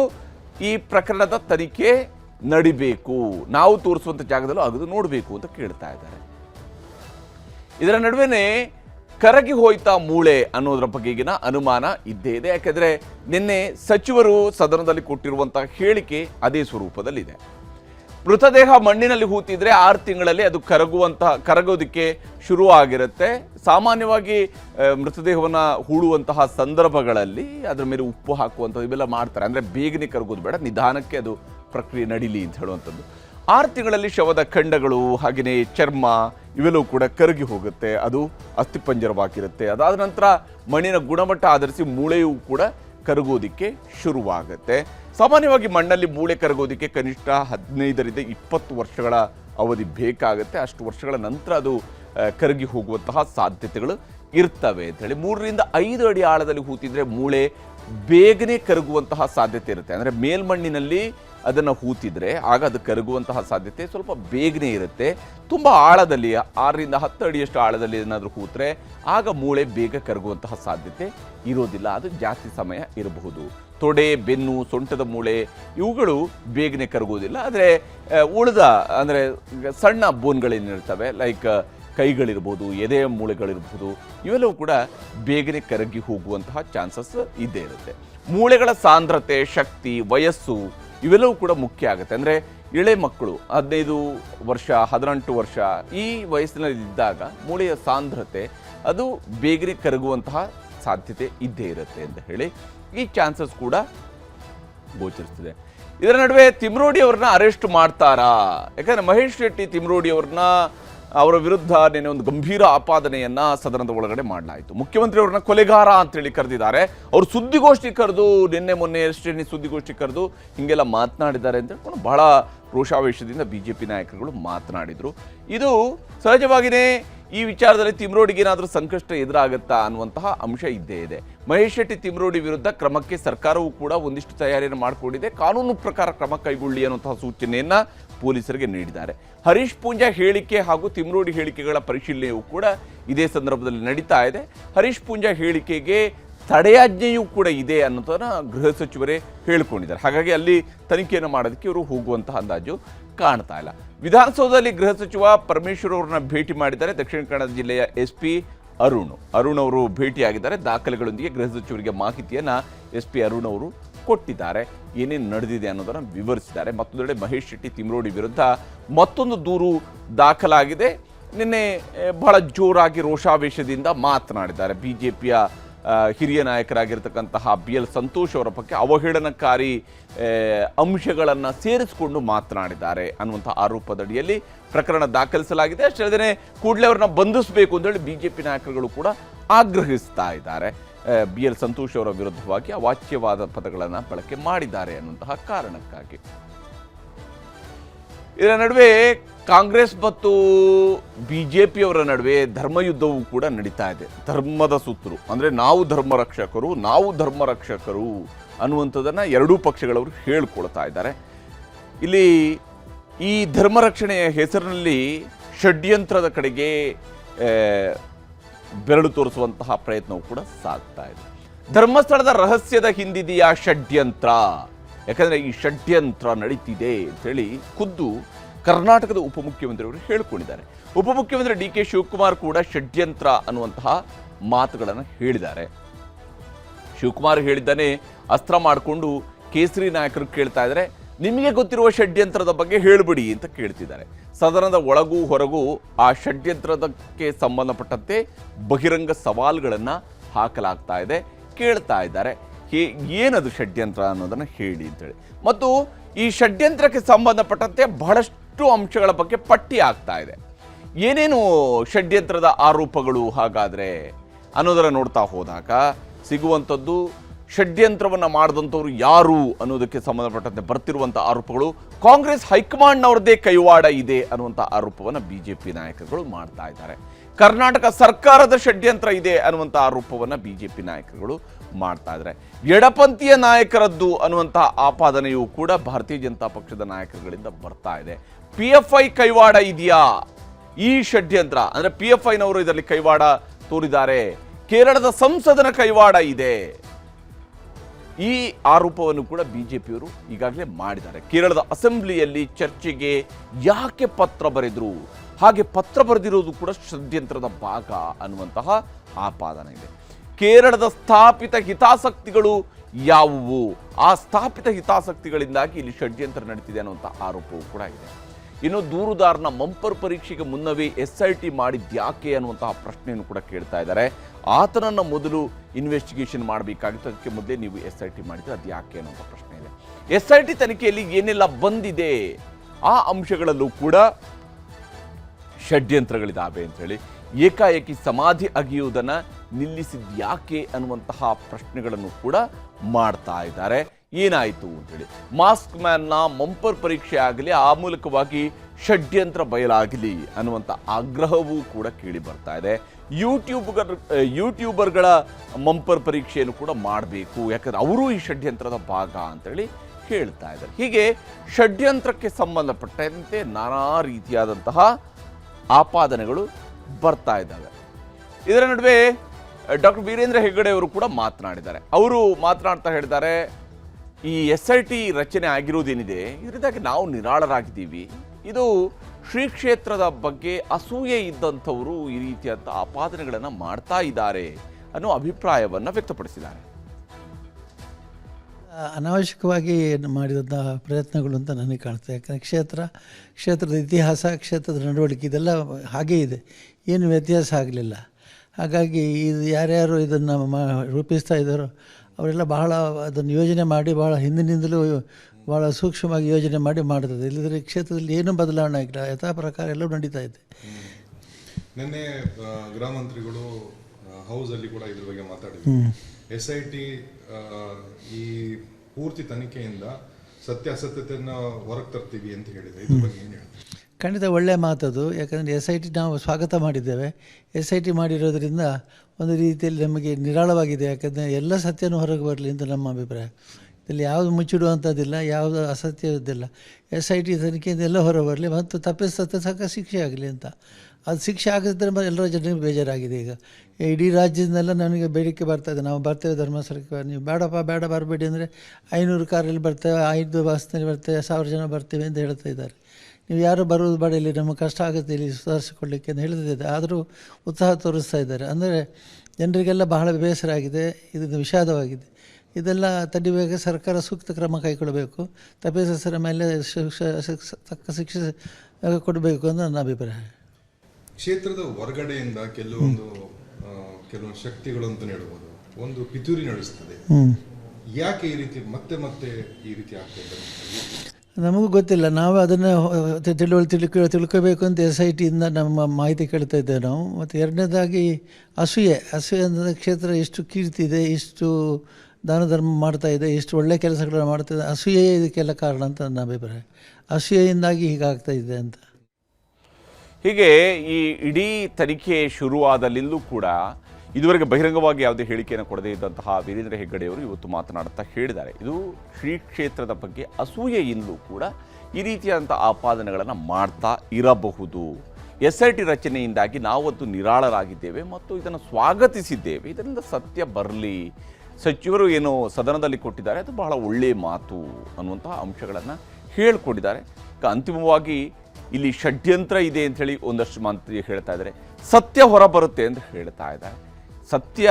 ಈ ಪ್ರಕರಣದ ತನಿಖೆ ನಡಿಬೇಕು. ನಾವು ತೋರಿಸುವಂಥ ಜಾಗದಲ್ಲೂ ಅಗದು ನೋಡಬೇಕು ಅಂತ ಕೇಳ್ತಾ ಇದ್ದಾರೆ. ಇದರ ನಡುವೆನೆ ಕರಗಿ ಹೋಯ್ತಾ ಮೂಳೆ ಅನ್ನೋದ್ರ ಬಗೆಗಿನ ಅನುಮಾನ ಇದ್ದೇ ಇದೆ. ಯಾಕೆಂದರೆ ನಿನ್ನೆ ಸಚಿವರು ಸದನದಲ್ಲಿ ಕೊಟ್ಟಿರುವಂತಹ ಹೇಳಿಕೆ ಅದೇ ಸ್ವರೂಪದಲ್ಲಿದೆ. ಮೃತದೇಹ ಮಣ್ಣಿನಲ್ಲಿ ಹೂತಿದ್ರೆ ಆರು ತಿಂಗಳಲ್ಲಿ ಅದು ಕರಗುವಂತಹ, ಕರಗೋದಕ್ಕೆ ಶುರು ಆಗಿರುತ್ತೆ ಸಾಮಾನ್ಯವಾಗಿ ಮೃತದೇಹವನ್ನು ಹೂಳುವಂತಹ ಸಂದರ್ಭಗಳಲ್ಲಿ ಅದರ ಮೇಲೆ ಉಪ್ಪು ಹಾಕುವಂಥದ್ದು ಇವೆಲ್ಲ ಮಾಡ್ತಾರೆ. ಅಂದರೆ ಬೇಗನೆ ಕರಗೋದು ಬೇಡ, ನಿಧಾನಕ್ಕೆ ಅದು ಪ್ರಕ್ರಿಯೆ ನಡೀಲಿ ಅಂತ ಹೇಳುವಂಥದ್ದು. ಆರು ತಿಂಗಳಲ್ಲಿ ಶವದ ಖಂಡಗಳು ಹಾಗೆಯೇ ಚರ್ಮ ಇವೆಲ್ಲವೂ ಕೂಡ ಕರಗಿ ಹೋಗುತ್ತೆ. ಅದು ಅಸ್ಥಿಪಂಜರವಾಗಿರುತ್ತೆ. ಅದಾದ ನಂತರ ಮಣ್ಣಿನ ಗುಣಮಟ್ಟ ಆಧರಿಸಿ ಮೂಳೆಯೂ ಕೂಡ ಕರಗೋದಿಕ್ಕೆ ಶುರುವಾಗುತ್ತೆ. ಸಾಮಾನ್ಯವಾಗಿ ಮಣ್ಣಲ್ಲಿ ಮೂಳೆ ಕರಗೋದಿಕ್ಕೆ ಕನಿಷ್ಠ ಹದಿನೈದರಿಂದ ಇಪ್ಪತ್ತು ವರ್ಷಗಳ ಅವಧಿ ಬೇಕಾಗುತ್ತೆ. ಅಷ್ಟು ವರ್ಷಗಳ ನಂತರ ಅದು ಕರಗಿ ಹೋಗುವಂತಹ ಸಾಧ್ಯತೆಗಳು ಇರ್ತವೆ ಅಂತೇಳಿ ಮೂರರಿಂದ ಐದು ಅಡಿ ಆಳದಲ್ಲಿ ಹೂತಿದ್ರೆ ಮೂಳೆ ಬೇಗನೆ ಕರಗುವಂತಹ ಸಾಧ್ಯತೆ ಇರುತ್ತೆ. ಅಂದರೆ ಮೇಲ್ಮಣ್ಣಿನಲ್ಲಿ ಅದನ್ನು ಹೂತಿದ್ರೆ ಆಗ ಅದು ಕರಗುವಂತಹ ಸಾಧ್ಯತೆ ಸ್ವಲ್ಪ ಬೇಗನೆ ಇರುತ್ತೆ. ತುಂಬ ಆಳದಲ್ಲಿ, ಆರರಿಂದ ಹತ್ತು ಅಡಿಯಷ್ಟು ಆಳದಲ್ಲಿ ಏನಾದರೂ ಹೂತ್ರೆ ಆಗ ಮೂಳೆ ಬೇಗ ಕರಗುವಂತಹ ಸಾಧ್ಯತೆ ಇರೋದಿಲ್ಲ. ಅದು ಜಾಸ್ತಿ ಸಮಯ ಇರಬಹುದು. ತೊಡೆ, ಬೆನ್ನು, ಸೊಂಟದ ಮೂಳೆ ಇವುಗಳು ಬೇಗನೆ ಕರಗೋದಿಲ್ಲ ಆದರೆ ಉಳಿದ, ಅಂದರೆ ಸಣ್ಣ ಬೋನ್ಗಳೇನಿರ್ತವೆ, ಲೈಕ್ ಕೈಗಳಿರ್ಬೋದು, ಎದೆ ಮೂಳೆಗಳಿರ್ಬೋದು, ಇವೆಲ್ಲವೂ ಕೂಡ ಬೇಗನೆ ಕರಗಿ ಹೋಗುವಂತಹ ಚಾನ್ಸಸ್ ಇದ್ದೇ ಇರುತ್ತೆ. ಮೂಳೆಗಳ ಸಾಂದ್ರತೆ, ಶಕ್ತಿ, ವಯಸ್ಸು ಇವೆಲ್ಲವೂ ಕೂಡ ಮುಖ್ಯ ಆಗುತ್ತೆ. ಅಂದರೆ ಎಳೆ ಮಕ್ಕಳು ಹದಿನೈದು ವರ್ಷ, ಹದಿನೆಂಟು ವರ್ಷ ಈ ವಯಸ್ಸಿನಲ್ಲಿ ಇದ್ದಾಗ ಮೂಳೆಯ ಸಾಂದ್ರತೆ ಅದು ಬೇಗನೆ ಕರಗುವಂತಹ ಸಾಧ್ಯತೆ ಇದ್ದೇ ಇರುತ್ತೆ ಅಂತ ಹೇಳಿ ಈ ಚಾನ್ಸಸ್ ಕೂಡ ಗೋಚರಿಸ್ತಿದೆ ಇದರ ನಡುವೆ ತಿಮ್ರೋಡಿ ಅವ್ರನ್ನ ಅರೆಸ್ಟ್ ಮಾಡ್ತಾರಾ? ಯಾಕಂದ್ರೆ ಮಹೇಶ್ ಶೆಟ್ಟಿ ತಿಮ್ರೋಡಿ ಅವ್ರನ್ನ ಅವರ ವಿರುದ್ಧ ನಿನ್ನೆ ಒಂದು ಗಂಭೀರ ಆಪಾದನೆಯನ್ನ ಸದನದ ಒಳಗಡೆ ಮಾಡಲಾಯಿತು. ಮುಖ್ಯಮಂತ್ರಿ ಅವ್ರನ್ನ ಕೊಲೆಗಾರ ಅಂತೇಳಿ ಕರೆದಿದ್ದಾರೆ. ಅವರು ಸುದ್ದಿಗೋಷ್ಠಿ ಕರೆದು ನಿನ್ನೆ ಮೊನ್ನೆ ಎಷ್ಟೇ ಸುದ್ದಿಗೋಷ್ಠಿ ಕರೆದು ಹಿಂಗೆಲ್ಲ ಮಾತನಾಡಿದ್ದಾರೆ ಅಂತ ಹೇಳ್ಕೊಂಡು ಬಹಳ ರೋಷಾವೇಶದಿಂದ ಬಿಜೆಪಿ ನಾಯಕರುಗಳು ಮಾತನಾಡಿದ್ರು. ಇದು ಸಹಜವಾಗಿಯೇ ಈ ವಿಚಾರದಲ್ಲಿ ತಿಮ್ರೋಡಿಗೆ ಏನಾದರೂ ಸಂಕಷ್ಟ ಎದುರಾಗುತ್ತಾ ಅನ್ನುವಂತಹ ಅಂಶ ಇದ್ದೇ ಇದೆ. ಮಹೇಶ್ ಶೆಟ್ಟಿ ತಿಮ್ರೋಡಿ ವಿರುದ್ಧ ಕ್ರಮಕ್ಕೆ ಸರ್ಕಾರವು ಕೂಡ ಒಂದಿಷ್ಟು ತಯಾರಿಯನ್ನು ಮಾಡಿಕೊಂಡಿದೆ. ಕಾನೂನು ಪ್ರಕಾರ ಕ್ರಮ ಕೈಗೊಳ್ಳಿ ಅನ್ನುವಂತಹ ಸೂಚನೆಯನ್ನ ಪೊಲೀಸರಿಗೆ ನೀಡಿದ್ದಾರೆ. ಹರೀಶ್ ಪೂಂಜಾ ಹೇಳಿಕೆ ಹಾಗೂ ತಿಮ್ರೋಡಿ ಹೇಳಿಕೆಗಳ ಪರಿಶೀಲನೆಯೂ ಕೂಡ ಇದೇ ಸಂದರ್ಭದಲ್ಲಿ ನಡೀತಾ ಇದೆ. ಹರೀಶ್ ಪೂಂಜಾ ಹೇಳಿಕೆಗೆ ತಡೆಯಾಜ್ಞೆಯೂ ಕೂಡ ಇದೆ ಅನ್ನೋದನ್ನು ಗೃಹ ಸಚಿವರೇ ಹೇಳಿಕೊಂಡಿದ್ದಾರೆ. ಹಾಗಾಗಿ ಅಲ್ಲಿ ತನಿಖೆಯನ್ನು ಮಾಡೋದಕ್ಕೆ ಇವರು ಹೋಗುವಂತಹ ಅಂದಾಜು ಕಾಣ್ತಾ ಇಲ್ಲ. ವಿಧಾನಸೌಧದಲ್ಲಿ ಗೃಹ ಸಚಿವ ಪರಮೇಶ್ವರ್ ಅವರನ್ನ ಭೇಟಿ ಮಾಡಿದ್ದಾರೆ. ದಕ್ಷಿಣ ಕನ್ನಡ ಜಿಲ್ಲೆಯ ಎಸ್ ಪಿ ಅರುಣ್. ಅರುಣ್ ಅವರು ಭೇಟಿಯಾಗಿದ್ದಾರೆ. ದಾಖಲೆಗಳೊಂದಿಗೆ ಗೃಹ ಸಚಿವರಿಗೆ ಮಾಹಿತಿಯನ್ನು ಎಸ್ ಪಿ ಅರುಣ್ ಅವರು ಕೊಟ್ಟಿದ್ದಾರೆ, ಏನೇನು ನಡೆದಿದೆ ಅನ್ನೋದನ್ನು ವಿವರಿಸಿದ್ದಾರೆ. ಮತ್ತೊಂದೆಡೆ ಮಹೇಶ್ ಶೆಟ್ಟಿ ತಿಮ್ರೋಡಿ ವಿರುದ್ಧ ಮತ್ತೊಂದು ದೂರು ದಾಖಲಾಗಿದೆ. ನಿನ್ನೆ ಬಹಳ ಜೋರಾಗಿ ರೋಷಾವೇಶದಿಂದ ಮಾತನಾಡಿದ್ದಾರೆ. ಬಿ ಜೆ ಪಿಯ ಹಿರಿಯ ನಾಯಕರಾಗಿರ್ತಕ್ಕಂತಹ ಬಿ ಎಲ್ ಸಂತೋಷ್ ಅವರ ಬಗ್ಗೆ ಅವಹೇಳನಕಾರಿ ಅಂಶಗಳನ್ನು ಸೇರಿಸಿಕೊಂಡು ಮಾತನಾಡಿದ್ದಾರೆ ಅನ್ನುವಂಥ ಆರೋಪದಡಿಯಲ್ಲಿ ಪ್ರಕರಣ ದಾಖಲಿಸಲಾಗಿದೆ. ಅಷ್ಟೇ ಕೂಡಲೇ ಅವ್ರನ್ನ ಬಂಧಿಸಬೇಕು ಅಂತೇಳಿ ಬಿ ಜೆ ಪಿ ನಾಯಕರುಗಳು ಕೂಡ ಆಗ್ರಹಿಸ್ತಾ ಇದ್ದಾರೆ. ಬಿ ಎಲ್ ಸಂತೋಷ್ ಅವರ ವಿರುದ್ಧವಾಗಿ ಅವಾಚ್ಯವಾದ ಪದಗಳನ್ನು ಬಳಕೆ ಮಾಡಿದ್ದಾರೆ ಅನ್ನುವಂತಹ ಕಾರಣಕ್ಕಾಗಿ. ಇದರ ನಡುವೆ ಕಾಂಗ್ರೆಸ್ ಮತ್ತು ಬಿ ಜೆ ಪಿಯವರ ನಡುವೆ ಧರ್ಮಯುದ್ಧವೂ ಕೂಡ ನಡೀತಾ ಇದೆ. ಧರ್ಮದ ಸುತ್ತರು ಅಂದರೆ ನಾವು ಧರ್ಮ ರಕ್ಷಕರು, ನಾವು ಧರ್ಮ ರಕ್ಷಕರು ಅನ್ನುವಂಥದ್ದನ್ನು ಎರಡೂ ಪಕ್ಷಗಳವರು ಹೇಳ್ಕೊಳ್ತಾ ಇದ್ದಾರೆ. ಇಲ್ಲಿ ಈ ಧರ್ಮ ರಕ್ಷಣೆಯ ಹೆಸರಿನಲ್ಲಿ ಷಡ್ಯಂತ್ರದ ಕಡೆಗೆ ಬೆರಳು ತೋರಿಸುವಂತಹ ಪ್ರಯತ್ನವೂ ಕೂಡ ಸಾಗ್ತಾ ಇದೆ. ಧರ್ಮಸ್ಥಳದ ರಹಸ್ಯದ ಹಿಂದಿದೆಯಾ ಷಡ್ಯಂತ್ರ? ಯಾಕಂದ್ರೆ ಈ ಷಡ್ಯಂತ್ರ ನಡೀತಿದೆ ಅಂತೇಳಿ ಖುದ್ದು ಕರ್ನಾಟಕದ ಉಪಮುಖ್ಯಮಂತ್ರಿಯವರು ಹೇಳಿಕೊಂಡಿದ್ದಾರೆ. ಉಪಮುಖ್ಯಮಂತ್ರಿ ಡಿ ಕೆ ಶಿವಕುಮಾರ್ ಕೂಡ ಷಡ್ಯಂತ್ರ ಅನ್ನುವಂತಹ ಮಾತುಗಳನ್ನು ಹೇಳಿದ್ದಾರೆ. ಶಿವಕುಮಾರ್ ಹೇಳಿದ್ದಾನೆ, ಅಸ್ತ್ರ ಮಾಡಿಕೊಂಡು ಕೇಸರಿ ನಾಯಕರು ಕೇಳ್ತಾ ಇದ್ದಾರೆ ನಿಮಗೆ ಗೊತ್ತಿರುವ ಷಡ್ಯಂತ್ರದ ಬಗ್ಗೆ ಹೇಳಿಬಿಡಿ ಅಂತ ಕೇಳ್ತಿದ್ದಾರೆ. ಸದನದ ಒಳಗೂ ಹೊರಗೂ ಆ ಷಡ್ಯಂತ್ರದಕ್ಕೆ ಸಂಬಂಧಪಟ್ಟಂತೆ ಬಹಿರಂಗ ಸವಾಲುಗಳನ್ನು ಹಾಕಲಾಗ್ತಾ ಇದೆ, ಕೇಳ್ತಾ ಇದ್ದಾರೆ. ಹೇ, ಏನದು ಷಡ್ಯಂತ್ರ ಅನ್ನೋದನ್ನು ಹೇಳಿ ಅಂತೇಳಿ. ಮತ್ತು ಈ ಷಡ್ಯಂತ್ರಕ್ಕೆ ಸಂಬಂಧಪಟ್ಟಂತೆ ಬಹಳಷ್ಟು ಅಂಶಗಳ ಬಗ್ಗೆ ಪಟ್ಟಿ ಆಗ್ತಾ ಇದೆ. ಏನೇನು ಷಡ್ಯಂತ್ರದ ಆರೋಪಗಳು ಹಾಗಾದರೆ ಅನ್ನೋದನ್ನು ನೋಡ್ತಾ ಹೋದಾಗ ಸಿಗುವಂಥದ್ದು ಷಡ್ಯಂತ್ರವನ್ನು ಮಾಡಿದಂಥವ್ರು ಯಾರು ಅನ್ನೋದಕ್ಕೆ ಸಂಬಂಧಪಟ್ಟಂತೆ ಬರ್ತಿರುವಂಥ ಆರೋಪಗಳು ಕಾಂಗ್ರೆಸ್ ಹೈಕಮಾಂಡ್ನವ್ರದ್ದೇ ಕೈವಾಡ ಇದೆ ಅನ್ನುವಂಥ ಆರೋಪವನ್ನು ಬಿ ಜೆ ಪಿ ನಾಯಕರುಗಳು ಮಾಡ್ತಾ ಇದ್ದಾರೆ. ಕರ್ನಾಟಕ ಸರ್ಕಾರದ ಷಡ್ಯಂತ್ರ ಇದೆ ಅನ್ನುವಂಥ ಆರೋಪವನ್ನು ಬಿ ಜೆ ಪಿ ನಾಯಕರುಗಳು ಮಾಡ್ತಾ ಇದ್ದಾರೆ. ಎಡಪಂಥೀಯ ನಾಯಕರದ್ದು ಅನ್ನುವಂಥ ಆಪಾದನೆಯೂ ಕೂಡ ಭಾರತೀಯ ಜನತಾ ಪಕ್ಷದ ನಾಯಕರುಗಳಿಂದ ಬರ್ತಾ ಇದೆ. ಪಿ ಎಫ್ ಐ ಕೈವಾಡ ಇದೆಯಾ? ಈ ಷಡ್ಯಂತ್ರ ಅಂದರೆ ಪಿ ಎಫ್ ಐನವರು ಇದರಲ್ಲಿ ಕೈವಾಡ ತೋರಿದ್ದಾರೆ. ಕೇರಳದ ಸಂಸದನ ಕೈವಾಡ ಇದೆ. ಈ ಆರೋಪವನ್ನು ಕೂಡ ಬಿಜೆಪಿಯವರು ಈಗಾಗಲೇ ಮಾಡಿದ್ದಾರೆ. ಕೇರಳದ ಅಸೆಂಬ್ಲಿಯಲ್ಲಿ ಚರ್ಚೆಗೆ ಯಾಕೆ ಪತ್ರ ಬರೆದ್ರು? ಹಾಗೆ ಪತ್ರ ಬರೆದಿರೋದು ಕೂಡ ಷಡ್ಯಂತ್ರದ ಭಾಗ ಅನ್ನುವಂತಹ ಆಪಾದನೆ ಇದೆ. ಕೇರಳದ ಸ್ಥಾಪಿತ ಹಿತಾಸಕ್ತಿಗಳು ಯಾವುವು? ಆ ಸ್ಥಾಪಿತ ಹಿತಾಸಕ್ತಿಗಳಿಂದಾಗಿ ಇಲ್ಲಿ ಷಡ್ಯಂತ್ರ ನಡೀತಿದೆ ಅನ್ನುವಂಥ ಆರೋಪವೂ ಕೂಡ ಇದೆ. ಇನ್ನು ದೂರುದಾರನ ಮಂಪರ್ ಪರೀಕ್ಷೆಗೆ ಮುನ್ನವೇ ಎಸ್ ಐ ಟಿ ಮಾಡಿದ್ಯಾಕೆ ಅನ್ನುವಂತಹ ಪ್ರಶ್ನೆಯನ್ನು ಕೂಡ ಕೇಳ್ತಾ ಇದ್ದಾರೆ. ಆತನನ್ನು ಮೊದಲು ಇನ್ವೆಸ್ಟಿಗೇಷನ್ ಮಾಡಬೇಕಾಗಿತ್ತು. ಅದಕ್ಕೆ ಮೊದಲೇ ನೀವು ಎಸ್ ಐ ಟಿ ಮಾಡಿದ್ರೆ ಅದು ಯಾಕೆ ಅನ್ನುವಂಥ ಪ್ರಶ್ನೆ ಇದೆ. ಎಸ್ ಐ ಟಿ ತನಿಖೆಯಲ್ಲಿ ಏನೆಲ್ಲ ಬಂದಿದೆ? ಆ ಅಂಶಗಳಲ್ಲೂ ಕೂಡ ಷಡ್ಯಂತ್ರಗಳಿದ್ದಾವೆ ಅಂತೇಳಿ ಏಕಾಏಕಿ ಸಮಾಧಿ ಅಗಿಯುವುದನ್ನು ನಿಲ್ಲಿಸಿದ್ಯಾಕೆ ಅನ್ನುವಂತಹ ಪ್ರಶ್ನೆಗಳನ್ನು ಕೂಡ ಮಾಡ್ತಾ ಇದ್ದಾರೆ. ಏನಾಯಿತು ಅಂತೇಳಿ. ಮಾಸ್ಕ್ ಮ್ಯಾನ್ನ ಮಂಪರ್ ಪರೀಕ್ಷೆ ಆಗಲಿ, ಆ ಮೂಲಕವಾಗಿ ಷಡ್ಯಂತ್ರ ಬಯಲಾಗಲಿ ಅನ್ನುವಂಥ ಆಗ್ರಹವೂ ಕೂಡ ಕೇಳಿ ಬರ್ತಾ ಇದೆ. ಯೂಟ್ಯೂಬ್ಗರ್, ಯೂಟ್ಯೂಬರ್ಗಳ ಮಂಪರ್ ಪರೀಕ್ಷೆಯನ್ನು ಕೂಡ ಮಾಡಬೇಕು. ಯಾಕಂದ್ರೆ ಅವರೂ ಈ ಷಡ್ಯಂತ್ರದ ಭಾಗ ಅಂತೇಳಿ ಹೇಳ್ತಾ ಇದ್ದಾರೆ. ಹೀಗೆ ಷಡ್ಯಂತ್ರಕ್ಕೆ ಸಂಬಂಧಪಟ್ಟಂತೆ ನಾನಾ ರೀತಿಯಾದಂತಹ ಆಪಾದನೆಗಳು ಬರ್ತಾ ಇದ್ದಾವೆ. ಇದರ ನಡುವೆ ಡಾಕ್ಟರ್ ವೀರೇಂದ್ರ ಹೆಗ್ಗಡೆಯವರು ಕೂಡ ಮಾತನಾಡಿದ್ದಾರೆ. ಅವರು ಮಾತನಾಡ್ತಾ ಹೇಳಿದ್ದಾರೆ ಈ ಎಸ್ ಐ ಟಿ ರಚನೆ ಆಗಿರೋದೇನಿದೆ, ಇದರಿಂದಾಗಿ ನಾವು ನಿರಾಳರಾಗಿದ್ದೀವಿ. ಇದು ಶ್ರೀ ಕ್ಷೇತ್ರದ ಬಗ್ಗೆ ಅಸೂಯೆ ಇದ್ದಂಥವರು ಈ ರೀತಿಯಾದ ಆಪಾದನೆಗಳನ್ನು ಮಾಡ್ತಾ ಇದ್ದಾರೆ ಅನ್ನೋ ಅಭಿಪ್ರಾಯವನ್ನು ವ್ಯಕ್ತಪಡಿಸಿದ್ದಾರೆ. ಅನಾವಶ್ಯಕವಾಗಿ ಮಾಡಿದಂಥ ಪ್ರಯತ್ನಗಳು ಅಂತ ನನಗೆ ಕಾಣ್ತದೆ ಯಾಕಂದರೆ ಕ್ಷೇತ್ರ, ಕ್ಷೇತ್ರದ ಇತಿಹಾಸ, ಕ್ಷೇತ್ರದ ನಡವಳಿಕೆ ಇದೆಲ್ಲ ಹಾಗೇ ಇದೆ. ಏನು ವ್ಯತ್ಯಾಸ ಆಗಲಿಲ್ಲ. ಹಾಗಾಗಿ ಇದು ಯಾರ್ಯಾರು ಇದನ್ನು ಮಾ, ರೂಪಿಸ್ತಾ ಇದ್ದಾರೋ ಅವರೆಲ್ಲ ಬಹಳ ಅದನ್ನು ಯೋಜನೆ ಮಾಡಿ ಬಹಳ ಹಿಂದಿನಿಂದಲೂ ಭಾಳ ಸೂಕ್ಷ್ಮವಾಗಿ ಯೋಜನೆ ಮಾಡಿ ಮಾಡ್ತದೆ ಇಲ್ಲದ್ರೆ ಕ್ಷೇತ್ರದಲ್ಲಿ ಏನೂ ಬದಲಾವಣೆ ಆಗಿಲ್ಲ. ಯಥಾ ಪ್ರಕಾರ ಎಲ್ಲವೂ ನಡೀತಾ ಇದೆ. ನಿನ್ನೆ ಗೃಹ ಮಂತ್ರಿಗಳು ಹೌಸ್ ಅಲ್ಲಿ ಕೂಡ ಇದ್ರ ಬಗ್ಗೆ ಮಾತಾಡಿದ್ರು. ಎಸ್ ಐ ಟಿ ಈ ಪೂರ್ತಿ ತನಿಖೆಯಿಂದ ಸತ್ಯಾಸತ್ಯತೆಯನ್ನು ಹೊರಗೆ ತರ್ತೀವಿ ಅಂತ ಹೇಳಿದೆ. ಇದ್ರ ಬಗ್ಗೆ ಏನು ಹೇಳ್ತೀವಿ ಖಂಡಿತ ಒಳ್ಳೆಯ ಮಾತದು. ಯಾಕಂದರೆ ಎಸ್ ಐ ಟಿ ನಾವು ಸ್ವಾಗತ ಮಾಡಿದ್ದೇವೆ. ಎಸ್ ಐ ಟಿ ಮಾಡಿರೋದ್ರಿಂದ ಒಂದು ರೀತಿಯಲ್ಲಿ ನಮಗೆ ನಿರಾಳವಾಗಿದೆ. ಯಾಕಂದರೆ ಎಲ್ಲ ಸತ್ಯನೂ ಹೊರಗೆ ಬರಲಿ ಅಂತ ನಮ್ಮ ಅಭಿಪ್ರಾಯ. ಇಲ್ಲಿ ಯಾವುದು ಮುಚ್ಚಿಡುವಂಥದ್ದಿಲ್ಲ, ಯಾವುದು ಅಸತ್ಯದಿಲ್ಲ ಎಸ್ ಐ ಟಿ ತನಿಖೆಯಿಂದ ಎಲ್ಲ ಹೊರಗೆ ಬರಲಿ ಮತ್ತು ತಪ್ಪಿಸ್ತಕ್ಕ ತಕ್ಕ ಶಿಕ್ಷೆ ಆಗಲಿ ಅಂತ. ಅದು ಶಿಕ್ಷೆ ಆಗಿದ್ರೆ ಎಲ್ಲರ ಜನರಿಗೆ ಬೇಜಾರಾಗಿದೆ ಈಗ. ಇಡೀ ರಾಜ್ಯದಿಂದೆಲ್ಲ ನನಗೆ ಬೇಡಿಕೆ ಬರ್ತಾ ಇದೆ. ನಾವು ಬರ್ತೇವೆ ಧರ್ಮಸ್ಥಳಕ್ಕೆ ನೀವು ಬೇಡಪ್ಪ, ಬೇಡ, ಬರಬೇಡಿ ಅಂದರೆ ಐನೂರು ಕಾರಲ್ಲಿ ಬರ್ತೇವೆ, ಐದು ಬಸ್ನಲ್ಲಿ ಬರ್ತೇವೆ, ಸಾವಿರ ಜನ ಬರ್ತೇವೆ ಅಂತ ಹೇಳ್ತಾ ಇದ್ದಾರೆ. ನೀವು ಯಾರು ಬರುವುದು ಬೇಡ ಇಲ್ಲಿ ನಮಗೆ ಕಷ್ಟ ಆಗುತ್ತೆ ಇಲ್ಲಿ ಸುಧಾರಿಸಿಕೊಳ್ಳಿಕ್ಕೆ ಅಂತ ಹೇಳಿದಿದೆ ಆದರೂ ಉತ್ಸಾಹ ತೋರಿಸ್ತಾ ಇದ್ದಾರೆ. ಅಂದರೆ ಜನರಿಗೆಲ್ಲ ಬಹಳ ಬೇಸರ ಆಗಿದೆ ಇದು ವಿಷಾದವಾಗಿದೆ. ಇದೆಲ್ಲ ತಡಿಬೇಕು ಸರ್ಕಾರ ಸೂಕ್ತ ಕ್ರಮ ಕೈಗೊಳ್ಳಬೇಕು. ತಪ್ಪಿಸರ ಮೇಲೆ ತಕ್ಕ ಶಿಕ್ಷೆ ಕೊಡಬೇಕು ಅಂತ ನನ್ನ ಅಭಿಪ್ರಾಯ. ಕ್ಷೇತ್ರದ ಹೊರಗಡೆಯಿಂದ ಕೆಲವೊಂದು ಕೆಲವೊಂದು ಶಕ್ತಿಗಳು ಅಂತ ಹೇಳ್ಬೋದು ಒಂದು ಪಿತೂರಿ ನಡೆಸ್ತದೆ. ಯಾಕೆ ಈ ರೀತಿ ಮತ್ತೆ ಮತ್ತೆ ಈ ರೀತಿ ಆಗ್ತಾ ನಮಗೂ ಗೊತ್ತಿಲ್ಲ. ನಾವು ಅದನ್ನು ತಿಳುವಳಿ, ತಿಳ್ಕ, ತಿಳ್ಕೋಬೇಕು ಅಂತ ಎಸ್ ಐ ಟಿಯಿಂದ ನಮ್ಮ ಮಾಹಿತಿ ಕೇಳ್ತಾ ಇದ್ದೇವೆ ನಾವು. ಮತ್ತು ಎರಡನೇದಾಗಿ ಅಸೂಯೆ. ಅಸೂಯೆ ಅನ್ನೋದು ಕ್ಷೇತ್ರ ಎಷ್ಟು ಕೀರ್ತಿ ಇದೆ ಎಷ್ಟು ದಾನ ಧರ್ಮ ಮಾಡ್ತಾ ಇದೆ, ಎಷ್ಟು ಒಳ್ಳೆಯ ಕೆಲಸಗಳನ್ನು ಮಾಡ್ತಾ ಇದೆ. ಅಸೂಯೆ ಇದಕ್ಕೆಲ್ಲ ಕಾರಣ ಅಂತ ನನ್ನ ಅಭಿಪ್ರಾಯ. ಅಸೂಯೆಯಿಂದಾಗಿ ಹೀಗಾಗ್ತಾ ಇದೆ ಅಂತ. ಹೀಗೆ ಈ ಇಡೀ ತನಿಖೆ ಶುರುವಾದಲ್ಲಿಂದಲೂ ಕೂಡ ಇದುವರೆಗೆ ಬಹಿರಂಗವಾಗಿ ಯಾವುದೇ ಹೇಳಿಕೆಯನ್ನು ಕೊಡದೇ ಇದ್ದಂತಹ ವೀರೇಂದ್ರ ಹೆಗ್ಗಡೆಯವರು ಇವತ್ತು ಮಾತನಾಡುತ್ತಾ ಹೇಳಿದ್ದಾರೆ. ಇದು ಶ್ರೀ ಕ್ಷೇತ್ರದ ಬಗ್ಗೆ ಅಸೂಯೆಯಿಂದಲೂ ಕೂಡ ಈ ರೀತಿಯಾದಂಥ ಆಪಾದನೆಗಳನ್ನು ಮಾಡ್ತಾ ಇರಬಹುದು. ಎಸ್ ಐ ಟಿ ರಚನೆಯಿಂದಾಗಿ ನಾವತ್ತು ನಿರಾಳರಾಗಿದ್ದೇವೆ ಮತ್ತು ಇದನ್ನು ಸ್ವಾಗತಿಸಿದ್ದೇವೆ. ಇದರಿಂದ ಸತ್ಯ ಬರಲಿ. ಸಚಿವರು ಏನು ಸದನದಲ್ಲಿ ಕೊಟ್ಟಿದ್ದಾರೆ, ಅದು ಬಹಳ ಒಳ್ಳೆಯ ಮಾತು ಅನ್ನುವಂತಹ ಅಂಶಗಳನ್ನು ಹೇಳಿಕೊಂಡಿದ್ದಾರೆ. ಕ- ಅಂತಿಮವಾಗಿ ಇಲ್ಲಿ ಷಡ್ಯಂತ್ರ ಇದೆ ಅಂಥೇಳಿ ಒಂದಷ್ಟು ಮಂತ್ರಿ ಹೇಳ್ತಾ ಇದ್ದಾರೆ. ಸತ್ಯ ಹೊರಬರುತ್ತೆ ಅಂತ ಹೇಳ್ತಾ ಇದ್ದಾರೆ. ಸತ್ಯ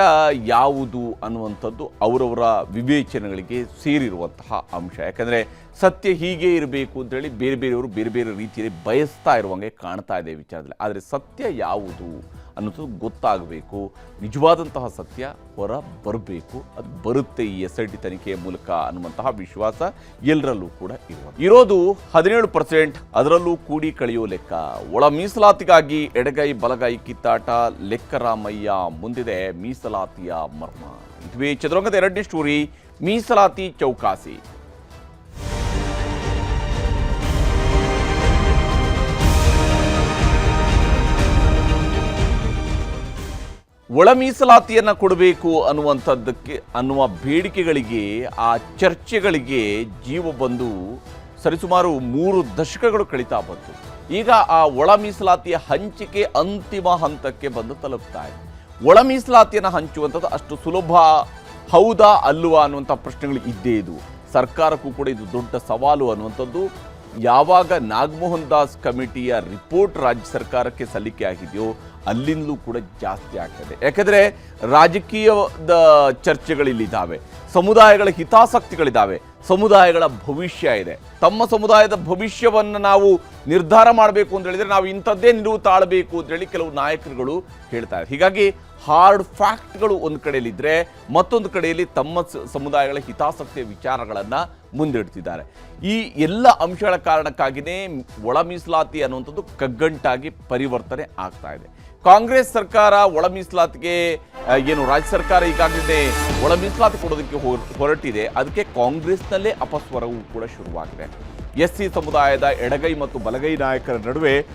ಯಾವುದು ಅನ್ನುವಂಥದ್ದು ಅವರವರ ವಿವೇಚನೆಗಳಿಗೆ ಸೇರಿರುವಂತಹ ಅಂಶ. ಯಾಕಂದರೆ ಸತ್ಯ ಹೀಗೆ ಇರಬೇಕು ಅಂತೇಳಿ ಬೇರೆ ಬೇರೆಯವರು ಬೇರೆ ಬೇರೆ ರೀತಿಯಲ್ಲಿ ಬಯಸ್ತಾ ಇರುವಂಗೆ ಕಾಣ್ತಾ ಇದೆ ವಿಚಾರದಲ್ಲಿ. ಆದರೆ ಸತ್ಯ ಯಾವುದು? ಅನ್ನೋದು ಗೊತ್ತಾಗಬೇಕು. ನಿಜವಾದಂತಹ ಸತ್ಯ ಹೊರ ಬರಬೇಕು ಅದು ಬರುತ್ತೆ ಈ ಎಸ್ ಐ ಟಿ ತನಿಖೆಯ ಮೂಲಕ ಅನ್ನುವಂತಹ ವಿಶ್ವಾಸ ಎಲ್ಲರಲ್ಲೂ ಕೂಡ ಇರುವ. ಇರೋದು ಹದಿನೇಳು ಪರ್ಸೆಂಟ್, ಅದರಲ್ಲೂ ಕೂಡಿ ಕಳೆಯೋ ಲೆಕ್ಕ. ಒಳ ಮೀಸಲಾತಿಗಾಗಿ ಎಡಗೈ ಬಲಗೈ ಕಿತ್ತಾಟ ಲೆಕ್ಕರಾಮಯ್ಯ ಮುಂದಿದೆ ಮೀಸಲಾತಿಯ ಮರ್ಮ. ಇದುವೇ ಚದುರಂಗದ ಎರಡನೇ ಸ್ಟೋರಿ, ಮೀಸಲಾತಿ ಚೌಕಾಸಿ. ಒಳ ಮೀಸಲಾತಿಯನ್ನು ಕೊಡಬೇಕು ಅನ್ನುವಂಥದ್ದಕ್ಕೆ, ಅನ್ನುವ ಬೇಡಿಕೆಗಳಿಗೆ, ಆ ಚರ್ಚೆಗಳಿಗೆ ಜೀವ ಬಂದು ಸರಿಸುಮಾರು ಮೂರು ದಶಕಗಳು ಕಳೀತಾ ಬಂತು. ಈಗ ಆ ಒಳ ಮೀಸಲಾತಿಯ ಹಂಚಿಕೆ ಅಂತಿಮ ಹಂತಕ್ಕೆ ಬಂದು ತಲುಪ್ತಾ ಇದೆ. ಒಳ ಮೀಸಲಾತಿಯನ್ನು ಹಂಚುವಂಥದ್ದು ಅಷ್ಟು ಸುಲಭ ಹೌದಾ ಅಲ್ವಾ ಅನ್ನುವಂಥ ಪ್ರಶ್ನೆಗಳು ಇದ್ದೇ ಇದು ಸರ್ಕಾರಕ್ಕೂ ಕೂಡ ಇದು ದೊಡ್ಡ ಸವಾಲು ಅನ್ನುವಂಥದ್ದು. ಯಾವಾಗ ನಾಗಮೋಹನ್ ದಾಸ್ ಕಮಿಟಿಯ ರಿಪೋರ್ಟ್ ರಾಜ್ಯ ಸರ್ಕಾರಕ್ಕೆ ಸಲ್ಲಿಕೆ ಆಗಿದೆಯೋ ಅಲ್ಲಿಂದಲೂ ಕೂಡ ಜಾಸ್ತಿ ಆಗ್ತದೆ. ಯಾಕಂದರೆ ರಾಜಕೀಯದ ಚರ್ಚೆಗಳಿಲ್ಲಿದ್ದಾವೆ, ಸಮುದಾಯಗಳ ಹಿತಾಸಕ್ತಿಗಳಿದ್ದಾವೆ, ಸಮುದಾಯಗಳ ಭವಿಷ್ಯ ಇದೆ. ತಮ್ಮ ಸಮುದಾಯದ ಭವಿಷ್ಯವನ್ನು ನಾವು ನಿರ್ಧಾರ ಮಾಡಬೇಕು ಅಂತ ಹೇಳಿದರೆ ನಾವು ಇಂಥದ್ದೇ ನಿಲುವು ತಾಳಬೇಕು ಅಂತ ಹೇಳಿ ಕೆಲವು ನಾಯಕರುಗಳು ಹೇಳ್ತಾರೆ. ಹೀಗಾಗಿ ಹಾರ್ಡ್ ಫ್ಯಾಕ್ಟ್ಗಳು ಒಂದು ಕಡೆಯಲ್ಲಿದ್ದರೆ ಮತ್ತೊಂದು ಕಡೆಯಲ್ಲಿ ತಮ್ಮ ಸಮುದಾಯಗಳ ಹಿತಾಸಕ್ತಿಯ ವಿಚಾರಗಳನ್ನು ಮುಂದಿಡ್ತಿದ್ದಾರೆ. ಈ ಎಲ್ಲ ಅಂಶಗಳ ಕಾರಣಕ್ಕಾಗಿಯೇ ಒಳ ಮೀಸಲಾತಿ ಅನ್ನುವಂಥದ್ದು ಕಗ್ಗಂಟಾಗಿ ಪರಿವರ್ತನೆ ಆಗ್ತಾ ಇದೆ. ಕಾಂಗ್ರೆಸ್ ಸರ್ಕಾರ ಒಳ ಮೀಸಲಾತಿಗೆ ಏನು ರಾಜ್ಯ ಸರ್ಕಾರ ಈಗಾಗಲೇ ಒಳ ಮೀಸಲಾತಿ ಕೊಡೋದಕ್ಕೆ ಹೊರ- ಹೊರಟಿದೆ. ಅದಕ್ಕೆ ಕಾಂಗ್ರೆಸ್ನಲ್ಲೇ ಅಪಸ್ವರವೂ ಕೂಡ ಶುರುವಾಗಿದೆ. ಎಸ್ ಸಿ ಸಮುದಾಯದ ಎಡಗೈ ಮತ್ತು ಬಲಗೈ ನಾಯಕರ ನಡುವೆ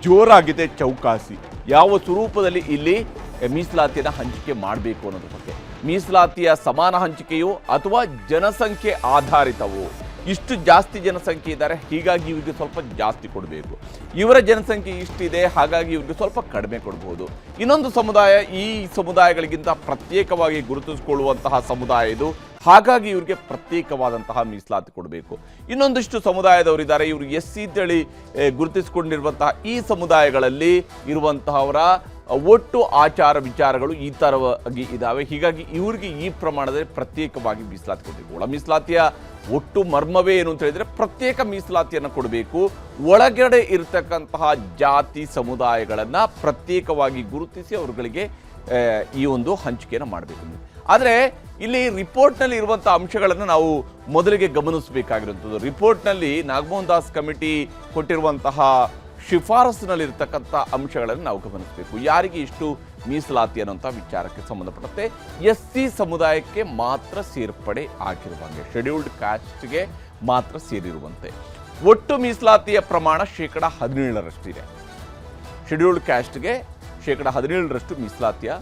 ಜೋರಾಗಿದೆ ಚೌಕಾಸಿ. ಯಾವ ಸ್ವರೂಪದಲ್ಲಿ ಇಲ್ಲಿ ಮೀಸಲಾತಿಯನ್ನು ಹಂಚಿಕೆ ಮಾಡಬೇಕು ಅನ್ನೋದ್ರ ಬಗ್ಗೆ. ಮೀಸಲಾತಿಯ ಸಮಾನ ಹಂಚಿಕೆಯು ಅಥವಾ ಜನಸಂಖ್ಯೆ ಆಧಾರಿತವೋ? ಇಷ್ಟು ಜಾಸ್ತಿ ಜನಸಂಖ್ಯೆ ಇದ್ದಾರೆ, ಹೀಗಾಗಿ ಇವರಿಗೆ ಸ್ವಲ್ಪ ಜಾಸ್ತಿ ಕೊಡಬೇಕು. ಇವರ ಜನಸಂಖ್ಯೆ ಇಷ್ಟಿದೆ, ಹಾಗಾಗಿ ಇವರಿಗೆ ಸ್ವಲ್ಪ ಕಡಿಮೆ ಕೊಡಬಹುದು ಇನ್ನೊಂದು ಸಮುದಾಯ, ಈ ಸಮುದಾಯಗಳಿಗಿಂತ ಪ್ರತ್ಯೇಕವಾಗಿ ಗುರುತಿಸಿಕೊಳ್ಳುವಂತಹ ಸಮುದಾಯ ಇದು. ಹಾಗಾಗಿ ಇವರಿಗೆ ಪ್ರತ್ಯೇಕವಾದಂತಹ ಮೀಸಲಾತಿ ಕೊಡಬೇಕು. ಇನ್ನೊಂದಿಷ್ಟು ಸಮುದಾಯದವರಿದ್ದಾರೆ, ಇವರು ಎಸ್ ಸಿ ಅಂತೇಳಿ ಗುರುತಿಸಿಕೊಂಡಿರುವಂತಹ ಈ ಸಮುದಾಯಗಳಲ್ಲಿ ಇರುವಂತಹವರ ಒಟ್ಟು ಆಚಾರ ವಿಚಾರಗಳು ಈ ಥರವಾಗಿ ಇದ್ದಾವೆ ಹೀಗಾಗಿ ಇವರಿಗೆ ಈ ಪ್ರಮಾಣದಲ್ಲಿ ಪ್ರತ್ಯೇಕವಾಗಿ ಮೀಸಲಾತಿ ಕೊಡಬೇಕು. ಒಳ ಮೀಸಲಾತಿಯ ಒಟ್ಟು ಮರ್ಮವೇ ಏನು ಅಂತ ಹೇಳಿದರೆ ಪ್ರತ್ಯೇಕ ಮೀಸಲಾತಿಯನ್ನು ಕೊಡಬೇಕು. ಒಳಗಡೆ ಇರತಕ್ಕಂತಹ ಜಾತಿ ಸಮುದಾಯಗಳನ್ನು ಪ್ರತ್ಯೇಕವಾಗಿ ಗುರುತಿಸಿ ಅವರುಗಳಿಗೆ ಈ ಒಂದು ಹಂಚಿಕೆಯನ್ನು ಮಾಡಬೇಕು ಆದರೆ ಇಲ್ಲಿ ರಿಪೋರ್ಟ್ನಲ್ಲಿ ಇರುವಂಥ ಅಂಶಗಳನ್ನು ನಾವು ಮೊದಲಿಗೆ ಗಮನಿಸಬೇಕಾಗಿರುವಂಥದ್ದು. ರಿಪೋರ್ಟ್ನಲ್ಲಿ ನಾಗಮೋಹನ್ ದಾಸ್ ಕಮಿಟಿ ಕೊಟ್ಟಿರುವಂತಹ ಶಿಫಾರಸಿನಲ್ಲಿರ್ತಕ್ಕಂಥ ಅಂಶಗಳನ್ನು ನಾವು ಗಮನಿಸಬೇಕು. ಯಾರಿಗೆ ಇಷ್ಟು ಮೀಸಲಾತಿ ಅನ್ನುವಂಥ ವಿಚಾರಕ್ಕೆ ಸಂಬಂಧಪಟ್ಟಂತೆ ಎಸ್ ಸಿ ಸಮುದಾಯಕ್ಕೆ ಮಾತ್ರ ಸೇರ್ಪಡೆ ಆಗಿರುವಂಗೆ ಶೆಡ್ಯೂಲ್ಡ್ ಕ್ಯಾಸ್ಟ್ಗೆ ಮಾತ್ರ ಸೇರಿರುವಂತೆ. ಒಟ್ಟು ಮೀಸಲಾತಿಯ ಪ್ರಮಾಣ ಶೇಕಡ ಹದಿನೇಳರಷ್ಟಿದೆ. ಶೆಡ್ಯೂಲ್ಡ್ ಕ್ಯಾಸ್ಟ್ಗೆ ಶೇಕಡ ಹದಿನೇಳರಷ್ಟು ಮೀಸಲಾತಿಯ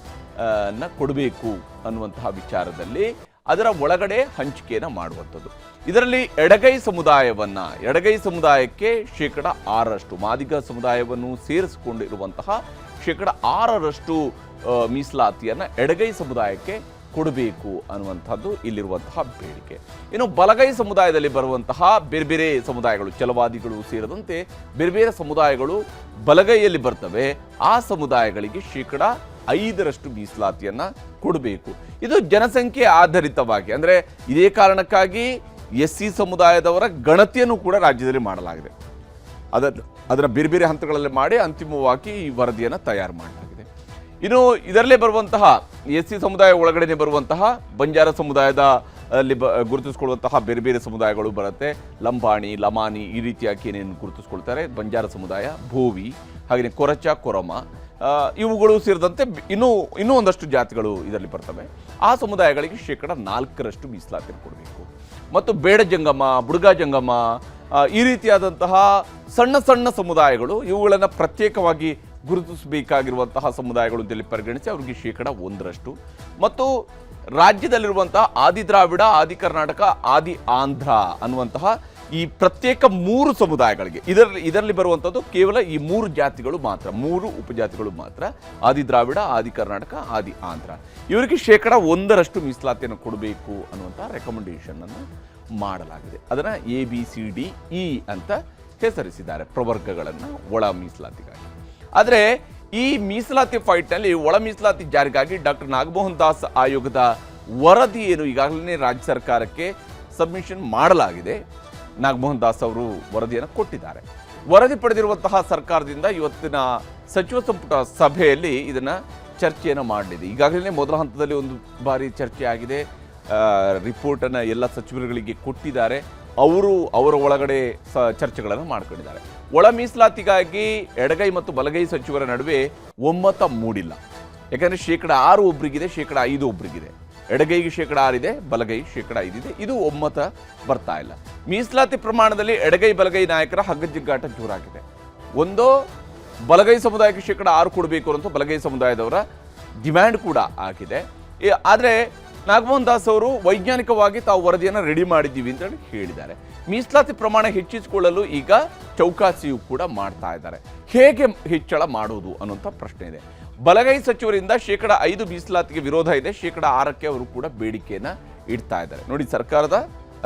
ಕೊಡಬೇಕು ಅನ್ನುವಂತಹ ವಿಚಾರದಲ್ಲಿ ಅದರ ಒಳಗಡೆ ಹಂಚಿಕೆಯನ್ನು ಮಾಡುವಂಥದ್ದು. ಇದರಲ್ಲಿ ಎಡಗೈ ಸಮುದಾಯವನ್ನ, ಎಡಗೈ ಸಮುದಾಯಕ್ಕೆ ಶೇಕಡ ಆರರಷ್ಟು, ಮಾದಿಗ ಸಮುದಾಯವನ್ನು ಸೇರಿಸಿಕೊಂಡಿರುವಂತಹ ಶೇಕಡ ಆರರಷ್ಟು ಮೀಸಲಾತಿಯನ್ನ ಎಡಗೈ ಸಮುದಾಯಕ್ಕೆ ಕೊಡಬೇಕು ಅನ್ನುವಂಥದ್ದು ಇಲ್ಲಿರುವಂತಹ ಬೇಡಿಕೆ. ಇನ್ನು ಬಲಗೈ ಸಮುದಾಯದಲ್ಲಿ ಬರುವಂತಹ ಬೇರೆ ಬೇರೆ ಸಮುದಾಯಗಳು ಚಲವಾದಿಗಳು ಸೇರಿದಂತೆ ಬೇರೆ ಬೇರೆ ಸಮುದಾಯಗಳು ಬಲಗೈಯಲ್ಲಿ ಬರ್ತವೆ. ಆ ಸಮುದಾಯಗಳಿಗೆ ಶೇಕಡ ಐದರಷ್ಟು ಮೀಸಲಾತಿಯನ್ನ ಕೊಡಬೇಕು. ಇದು ಜನಸಂಖ್ಯೆ ಆಧಾರಿತವಾಗಿ, ಅಂದರೆ ಇದೇ ಕಾರಣಕ್ಕಾಗಿ ಎಸ್ ಸಿ ಸಮುದಾಯದವರ ಗಣತಿಯನ್ನು ಕೂಡ ರಾಜ್ಯದಲ್ಲಿ ಮಾಡಲಾಗಿದೆ. ಅದನ್ನು ಅದರ ಬೇರೆ ಬೇರೆ ಹಂತಗಳಲ್ಲಿ ಮಾಡಿ ಅಂತಿಮವಾಗಿ ಈ ವರದಿಯನ್ನು ತಯಾರು ಮಾಡಲಾಗಿದೆ. ಇನ್ನು ಇದರಲ್ಲೇ ಬರುವಂತಹ ಎಸ್ ಸಿ ಸಮುದಾಯ ಒಳಗಡೆ ಬರುವಂತಹ ಬಂಜಾರ ಸಮುದಾಯದ, ಅಲ್ಲಿ ಬ, ಗುರುತಿಸ್ಕೊಳ್ಳುವಂತಹ ಬೇರೆ ಬೇರೆ ಸಮುದಾಯಗಳು ಬರುತ್ತೆ. ಲಂಬಾಣಿ, ಲಮಾನಿ ಈ ರೀತಿಯಾಗಿ ಏನೇನು ಗುರುತಿಸ್ಕೊಳ್ತಾರೆ. ಬಂಜಾರ ಸಮುದಾಯ, ಭೂವಿ ಹಾಗೆಯೇ ಕೊರಚ, ಕೊರಮ ಇವುಗಳು ಸೇರಿದಂತೆ ಇನ್ನೂ ಇನ್ನೂ ಒಂದಷ್ಟು ಜಾತಿಗಳು ಇದರಲ್ಲಿ ಬರ್ತವೆ. ಆ ಸಮುದಾಯಗಳಿಗೆ ಶೇಕಡ ನಾಲ್ಕರಷ್ಟು ಮೀಸಲಾತಿ ಕೊಡಬೇಕು. ಮತ್ತು ಬೇಡ ಜಂಗಮ, ಬುಡುಗ ಜಂಗಮ ಈ ರೀತಿಯಾದಂತಹ ಸಣ್ಣ ಸಣ್ಣ ಸಮುದಾಯಗಳು ಇವುಗಳನ್ನು ಪ್ರತ್ಯೇಕವಾಗಿ ಗುರುತಿಸಬೇಕಾಗಿರುವಂತಹ ಸಮುದಾಯಗಳು ಅಂತೇಳಿ ಪರಿಗಣಿಸಿ ಅವರಿಗೆ ಶೇಕಡ ಒಂದರಷ್ಟು. ಮತ್ತು ರಾಜ್ಯದಲ್ಲಿರುವಂತಹ ಆದಿ ದ್ರಾವಿಡ ಆದಿ ಕರ್ನಾಟಕ, ಆದಿ ಆಂಧ್ರ ಅನ್ನುವಂತಹ ಈ ಪ್ರತ್ಯೇಕ ಮೂರು ಸಮುದಾಯಗಳಿಗೆ. ಇದರಲ್ಲಿ ಇದರಲ್ಲಿ ಬರುವಂಥದ್ದು ಕೇವಲ ಈ ಮೂರು ಜಾತಿಗಳು ಮಾತ್ರ, ಮೂರು ಉಪಜಾತಿಗಳು ಮಾತ್ರ. ಆದಿ ದ್ರಾವಿಡ, ಆದಿ ಕರ್ನಾಟಕ, ಆದಿ ಆಂಧ್ರ. ಇವರಿಗೆ ಶೇಕಡ ಒಂದರಷ್ಟು ಮೀಸಲಾತಿಯನ್ನು ಕೊಡಬೇಕು ಅನ್ನುವಂಥ ರೆಕಮೆಂಡೇಷನನ್ನು ಮಾಡಲಾಗಿದೆ. ಅದನ್ನು A B C D E ಅಂತ ಹೆಸರಿಸಿದ್ದಾರೆ ಪ್ರವರ್ಗಗಳನ್ನು ಒಳ ಮೀಸಲಾತಿಗಾಗಿ. ಆದರೆ ಈ ಮೀಸಲಾತಿ ಫೈಟ್ನಲ್ಲಿ ಒಳ ಮೀಸಲಾತಿ ಜಾರಿಗಾಗಿ ಡಾಕ್ಟರ್ ನಾಗಮೋಹನ್ ದಾಸ್ ಆಯೋಗದ ವರದಿ ಏನು ಈಗಾಗಲೇ ರಾಜ್ಯ ಸರ್ಕಾರಕ್ಕೆ ಸಬ್ಮಿಷನ್ ಮಾಡಲಾಗಿದೆ. ನಾಗಮೋಹನ್ ದಾಸ್ ಅವರು ವರದಿಯನ್ನು ಕೊಟ್ಟಿದ್ದಾರೆ. ವರದಿ ಪಡೆದಿರುವಂತಹ ಸರ್ಕಾರದಿಂದ ಇವತ್ತಿನ ಸಚಿವ ಸಂಪುಟ ಸಭೆಯಲ್ಲಿ ಇದನ್ನು ಚರ್ಚೆಯನ್ನು ಮಾಡಲಿದೆ. ಈಗಾಗಲೇ ಮೊದಲ ಹಂತದಲ್ಲಿ ಒಂದು ಬಾರಿ ಚರ್ಚೆ ಆಗಿದೆ. ರಿಪೋರ್ಟನ್ನು ಎಲ್ಲ ಸಚಿವರುಗಳಿಗೆ ಕೊಟ್ಟಿದ್ದಾರೆ. ಅವರು ಅವರ ಒಳಗಡೆ ಸ, ಚರ್ಚೆಗಳನ್ನು ಮಾಡ್ಕೊಂಡಿದ್ದಾರೆ. ಒಳ ಮೀಸಲಾತಿಗಾಗಿ ಎಡಗೈ ಮತ್ತು ಬಲಗೈ ಸಚಿವರ ನಡುವೆ ಒಮ್ಮತ ಮೂಡಿಲ್ಲ. ಯಾಕಂದರೆ ಶೇಕಡ ಆರು ಒಬ್ಬರಿಗಿದೆ ಶೇಕಡ ಐದು ಒಬ್ರಿಗಿದೆ. ಎಡಗೈಗೆ ಶೇಕಡ ಆರಿದೆ, ಬಲಗೈ ಶೇಕಡ ಐದಿದೆ. ಇದು ಒಮ್ಮತ ಬರ್ತಾ ಇಲ್ಲ. ಮೀಸಲಾತಿ ಪ್ರಮಾಣದಲ್ಲಿ ಎಡಗೈ, ಬಲಗೈ ನಾಯಕರ ಹಗ್ಗಜಿಗ್ಗಾಟ ಜೋರಾಗಿದೆ. ಒಂದು ಬಲಗೈ ಸಮುದಾಯಕ್ಕೆ ಶೇಕಡ ಆರು ಕೊಡಬೇಕು ಅಂತ ಬಲಗೈ ಸಮುದಾಯದವರ ಡಿಮ್ಯಾಂಡ್ ಕೂಡ ಆಗಿದೆ. ಆದರೆ ನಾಗಮೋಹನ್ ದಾಸ್ ಅವರು ವೈಜ್ಞಾನಿಕವಾಗಿ ತಾವು ವರದಿಯನ್ನು ರೆಡಿ ಮಾಡಿದ್ದೀವಿ ಅಂತೇಳಿ ಹೇಳಿದ್ದಾರೆ. ಮೀಸಲಾತಿ ಪ್ರಮಾಣ ಹೆಚ್ಚಿಸಿಕೊಳ್ಳಲು ಈಗ ಚೌಕಾಸಿಯು ಕೂಡ ಮಾಡ್ತಾ ಇದ್ದಾರೆ. ಹೇಗೆ ಹೆಚ್ಚಳ ಮಾಡೋದು ಅನ್ನುವಂಥ ಪ್ರಶ್ನೆ ಇದೆ. ಬಲಗೈ ಸಚಿವರಿಂದ ಶೇಕಡ ಐದು ಮೀಸಲಾತಿಗೆ ವಿರೋಧ ಇದೆ. ಶೇಕಡ ಆರಕ್ಕೆ ಅವರು ಕೂಡ ಬೇಡಿಕೆಯನ್ನ ಇಡ್ತಾ ಇದ್ದಾರೆ. ನೋಡಿ, ಸರ್ಕಾರದ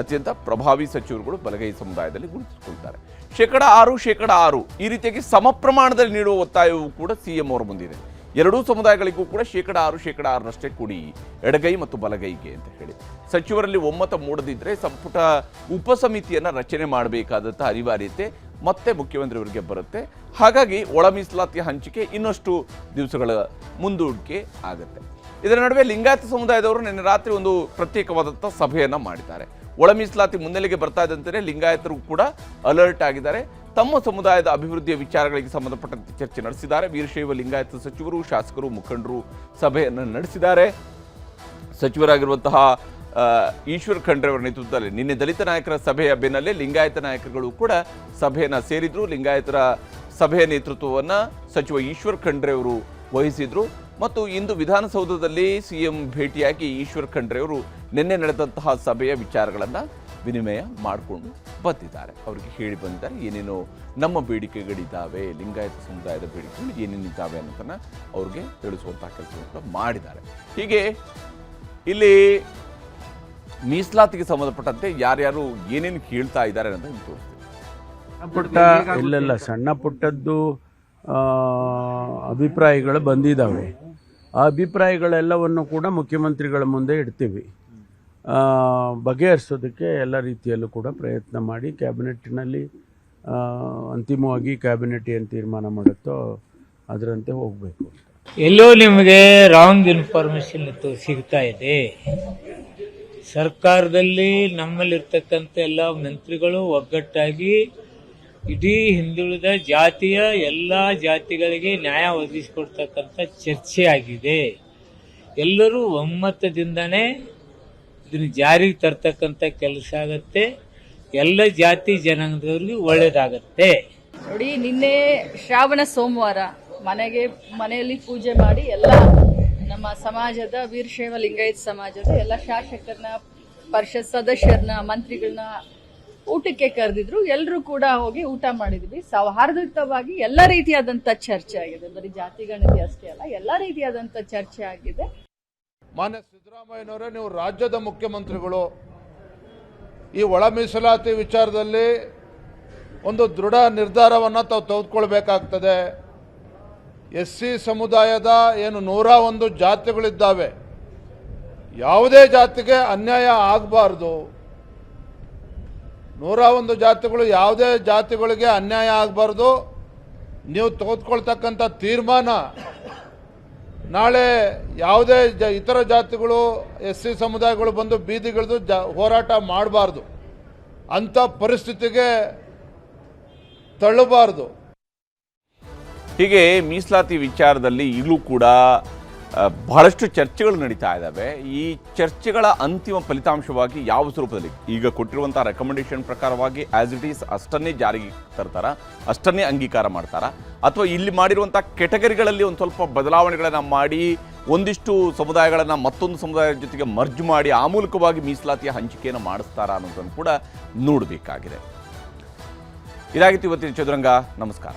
ಅತ್ಯಂತ ಪ್ರಭಾವಿ ಸಚಿವರುಗಳು ಬಲಗೈ ಸಮುದಾಯದಲ್ಲಿ ಗುರುತಿಸಿಕೊಳ್ತಾರೆ ಶೇಕಡ ಆರು ಶೇಕಡ ಆರು ಈ ರೀತಿಯಾಗಿ ಸಮ ಪ್ರಮಾಣದಲ್ಲಿ ನೀಡುವ ಒತ್ತಾಯವೂ ಕೂಡ ಸಿಎಂ ಅವರ ಮುಂದಿದೆ. ಎರಡೂ ಸಮುದಾಯಗಳಿಗೂ ಕೂಡ ಶೇಕಡ ಆರು, ಶೇಕಡ ಆರರಷ್ಟೇ ಕೊಡಿ, ಎಡಗೈ ಮತ್ತು ಬಲಗೈಗೆ ಅಂತ ಹೇಳಿ. ಸಚಿವರಲ್ಲಿ ಒಮ್ಮತ ಮೂಡದಿದ್ದರೆ ಸಂಪುಟ ಉಪಸಮಿತಿಯನ್ನು ರಚನೆ ಮಾಡಬೇಕಾದಂಥ ಅನಿವಾರ್ಯತೆ ಮತ್ತೆ ಮುಖ್ಯಮಂತ್ರಿಯವರಿಗೆ ಬರುತ್ತೆ. ಹಾಗಾಗಿ ಒಳ ಮೀಸಲಾತಿ ಹಂಚಿಕೆ ಇನ್ನಷ್ಟು ದಿವಸಗಳ ಮುಂದೂಡಿಕೆ ಆಗುತ್ತೆ. ಇದರ ನಡುವೆ ಲಿಂಗಾಯತ ಸಮುದಾಯದವರು ನಿನ್ನೆ ರಾತ್ರಿ ಒಂದು ಪ್ರತ್ಯೇಕವಾದಂಥ ಸಭೆಯನ್ನು ಮಾಡಿದ್ದಾರೆ. ಒಳ ಮೀಸಲಾತಿ ಮುನ್ನೆಲೆಗೆ ಬರ್ತಾ ಇದ್ದಂತೆ ಲಿಂಗಾಯತರು ಕೂಡ ಅಲರ್ಟ್ ಆಗಿದ್ದಾರೆ. ತಮ್ಮ ಸಮುದಾಯದ ಅಭಿವೃದ್ಧಿಯ ವಿಚಾರಗಳಿಗೆ ಸಂಬಂಧಪಟ್ಟಂತೆ ಚರ್ಚೆ ನಡೆಸಿದ್ದಾರೆ. ವೀರಶೈವ ಲಿಂಗಾಯತ ಸಚಿವರು, ಶಾಸಕರು, ಮುಖಂಡರು ಸಭೆಯನ್ನು ನಡೆಸಿದ್ದಾರೆ. ಸಚಿವರಾಗಿರುವಂತಹ ಈಶ್ವರ್ ಖಂಡ್ರೆ ಅವರ ನೇತೃತ್ವದಲ್ಲಿ ನಿನ್ನೆ ದಲಿತ ನಾಯಕರ ಸಭೆಯ ಬೆನ್ನಲ್ಲೇ ಲಿಂಗಾಯತ ನಾಯಕರುಗಳು ಕೂಡ ಸಭೆಯನ್ನು ಸೇರಿದ್ರು. ಲಿಂಗಾಯತರ ಸಭೆಯ ನೇತೃತ್ವವನ್ನು ಸಚಿವ ಈಶ್ವರ್ ಖಂಡ್ರೆ ಅವರು ವಹಿಸಿದ್ರು. ಮತ್ತು ಇಂದು ವಿಧಾನಸೌಧದಲ್ಲಿ ಸಿಎಂ ಭೇಟಿಯಾಗಿ ಈಶ್ವರ್ ಖಂಡ್ರೆ ಅವರು ನಿನ್ನೆ ನಡೆದಂತಹ ಸಭೆಯ ವಿಚಾರಗಳನ್ನು ವಿನಿಮಯ ಮಾಡಿಕೊಂಡು ಬಂದಿದ್ದಾರೆ. ಅವರಿಗೆ ಹೇಳಿ ಬಂದಿದ್ದಾರೆ, ಏನೇನು ನಮ್ಮ ಬೇಡಿಕೆಗಳಿದ್ದಾವೆ, ಲಿಂಗಾಯತ ಸಮುದಾಯದ ಬೇಡಿಕೆಗಳು ಏನೇನಿದ್ದಾವೆ ಅನ್ನೋದನ್ನು ಅವ್ರಿಗೆ ತಿಳಿಸುವಂತಹ ಕೆಲಸವನ್ನು ಮಾಡಿದ್ದಾರೆ. ಹೀಗೆ ಇಲ್ಲಿ ಮೀಸಲಾತಿಗೆ ಸಂಬಂಧಪಟ್ಟಂತೆ ಯಾರ್ಯಾರು ಏನೇನು ಕೇಳ್ತಾ ಇದ್ದಾರೆ ಅಂತ ಸಣ್ಣ ಪುಟ್ಟ ಇಲ್ಲೆಲ್ಲ ಸಣ್ಣ ಪುಟ್ಟದ್ದು ಆ, ಅಭಿಪ್ರಾಯಗಳು ಬಂದಿದ್ದಾವೆ. ಆ ಅಭಿಪ್ರಾಯಗಳೆಲ್ಲವನ್ನು ಕೂಡ ಮುಖ್ಯಮಂತ್ರಿಗಳ ಮುಂದೆ ಇಡ್ತೀವಿ. ಆ, ಬಗೆಹರಿಸೋದಕ್ಕೆ ಎಲ್ಲ ರೀತಿಯಲ್ಲೂ ಕೂಡ ಪ್ರಯತ್ನ ಮಾಡಿ ಕ್ಯಾಬಿನೆಟ್ನಲ್ಲಿ ಆ, ಅಂತಿಮವಾಗಿ ಕ್ಯಾಬಿನೆಟ್ ಏನು ತೀರ್ಮಾನ ಮಾಡುತ್ತೋ ಅದರಂತೆ ಹೋಗಬೇಕು ಅಂತ. ಎಲ್ಲೋ ನಿಮಗೆ ರಾಂಗ್ ಇನ್ಫಾರ್ಮೇಶನ್ ಇತ್ತು ಸಿಗ್ತಾ ಇದೆ. ಸರ್ಕಾರದಲ್ಲಿ ನಮ್ಮಲ್ಲಿರ್ತಕ್ಕಂಥ ಎಲ್ಲ ಮಂತ್ರಿಗಳು ಒಗ್ಗಟ್ಟಾಗಿ ಇಡೀ ಹಿಂದುಳಿದ ಜಾತಿಯ ಎಲ್ಲ ಜಾತಿಗಳಿಗೆ ನ್ಯಾಯ ಒದಗಿಸಿಕೊಡ್ತಕ್ಕಂಥ ಚರ್ಚೆ ಆಗಿದೆ. ಎಲ್ಲರೂ ಒಮ್ಮತದಿಂದನೇ ಇದನ್ನು ಜಾರಿಗೆ ತರ್ತಕ್ಕಂಥ ಕೆಲಸ ಆಗತ್ತೆ. ಎಲ್ಲ ಜಾತಿ ಜನಾಂಗದವ್ರಿಗೆ ಒಳ್ಳೇದಾಗತ್ತೆ. ನೋಡಿ, ನಿನ್ನೆ ಶ್ರಾವಣ ಸೋಮವಾರ ಮನೆಗೆ ಮನೆಯಲ್ಲಿ ಪೂಜೆ ಮಾಡಿ ಎಲ್ಲ ನಮ್ಮ ಸಮಾಜದ ವೀರಶೈವ ಲಿಂಗಾಯತ ಸಮಾಜದ ಎಲ್ಲ ಶಾಸಕರನ್ನ, ಪರಿಷತ್ ಸದಸ್ಯರನ್ನ, ಮಂತ್ರಿಗಳನ್ನ ಊಟಕ್ಕೆ ಕರೆದಿದ್ರು. ಎಲ್ಲರೂ ಕೂಡ ಹೋಗಿ ಊಟ ಮಾಡಿದ್ವಿ. ಸೌಹಾರ್ದಯುತವಾಗಿ ಎಲ್ಲ ರೀತಿಯಾದಂಥ ಚರ್ಚೆ ಆಗಿದೆ. ಬರೀ ಜಾತಿ, ಗಣತಿ ಅಷ್ಟೇ ಅಲ್ಲ, ಎಲ್ಲ ರೀತಿಯಾದಂಥ ಚರ್ಚೆ ಆಗಿದೆ. ಮಾನ್ಯ ಸಿದ್ದರಾಮಯ್ಯನವರೇ, ನೀವು ರಾಜ್ಯದ ಮುಖ್ಯಮಂತ್ರಿಗಳು. ಈ ಒಳ ಮೀಸಲಾತಿ ವಿಚಾರದಲ್ಲಿ ಒಂದು ದೃಢ ನಿರ್ಧಾರವನ್ನು ತಾವು ತೆಗೆದುಕೊಳ್ಬೇಕಾಗ್ತದೆ. ಎಸ್ ಸಿ ಸಮುದಾಯದ ಏನು ನೂರ ಒಂದು ಜಾತಿಗಳಿದ್ದಾವೆ. ಯಾವುದೇ ಜಾತಿಗೆ ಅನ್ಯಾಯ ಆಗಬಾರ್ದು. ನೂರ ಒಂದು ಜಾತಿಗಳು ಯಾವುದೇ ಜಾತಿಗಳಿಗೆ ಅನ್ಯಾಯ ಆಗಬಾರ್ದು. ನೀವು ತೆಗೆದುಕೊಳ್ತಕ್ಕಂಥ ತೀರ್ಮಾನ. ನಾಳೆ ಯಾವುದೇ ಜ, ಇತರ ಜಾತಿಗಳು ಎಸ್ ಸಿ ಸಮುದಾಯಗಳು ಬಂದು ಬೀದಿಗಿಳಿದು ಜ, ಹೋರಾಟ ಮಾಡಬಾರ್ದು. ಅಂಥ ಪರಿಸ್ಥಿತಿಗೆ ತಳ್ಳಬಾರ್ದು. ಹೀಗೆ ಮೀಸಲಾತಿ ವಿಚಾರದಲ್ಲಿ ಈಗಲೂ ಕೂಡ ಬಹಳಷ್ಟು ಚರ್ಚೆಗಳು ನಡೀತಾ ಇದ್ದಾವೆ. ಈ ಚರ್ಚೆಗಳ ಅಂತಿಮ ಫಲಿತಾಂಶವಾಗಿ ಯಾವ ಸ್ವರೂಪದಲ್ಲಿ? ಈಗ ಕೊಟ್ಟಿರುವಂಥ ರೆಕಮೆಂಡೇಷನ್ ಪ್ರಕಾರವಾಗಿ ಆಸ್ ಇಟ್ ಈಸ್ ಅಷ್ಟನ್ನೇ ಜಾರಿಗೆ ತರ್ತಾರ, ಅಷ್ಟನ್ನೇ ಅಂಗೀಕಾರ ಮಾಡ್ತಾರಾ. ಅಥವಾ ಇಲ್ಲಿ ಮಾಡಿರುವಂಥ ಕೆಟಗರಿಗಳಲ್ಲಿ ಒಂದು ಸ್ವಲ್ಪ ಬದಲಾವಣೆಗಳನ್ನು ಮಾಡಿ, ಒಂದಿಷ್ಟು ಸಮುದಾಯಗಳನ್ನು ಮತ್ತೊಂದು ಸಮುದಾಯದ ಜೊತೆಗೆ ಮರ್ಜ್ ಮಾಡಿ, ಆ ಮೀಸಲಾತಿಯ ಹಂಚಿಕೆಯನ್ನು ಮಾಡಿಸ್ತಾರಾ ಅನ್ನೋದನ್ನು ಕೂಡ ನೋಡಬೇಕಾಗಿದೆ. ಇದಾಗಿತ್ತು ಇವತ್ತಿನ ಚದುರಂಗ. ನಮಸ್ಕಾರ.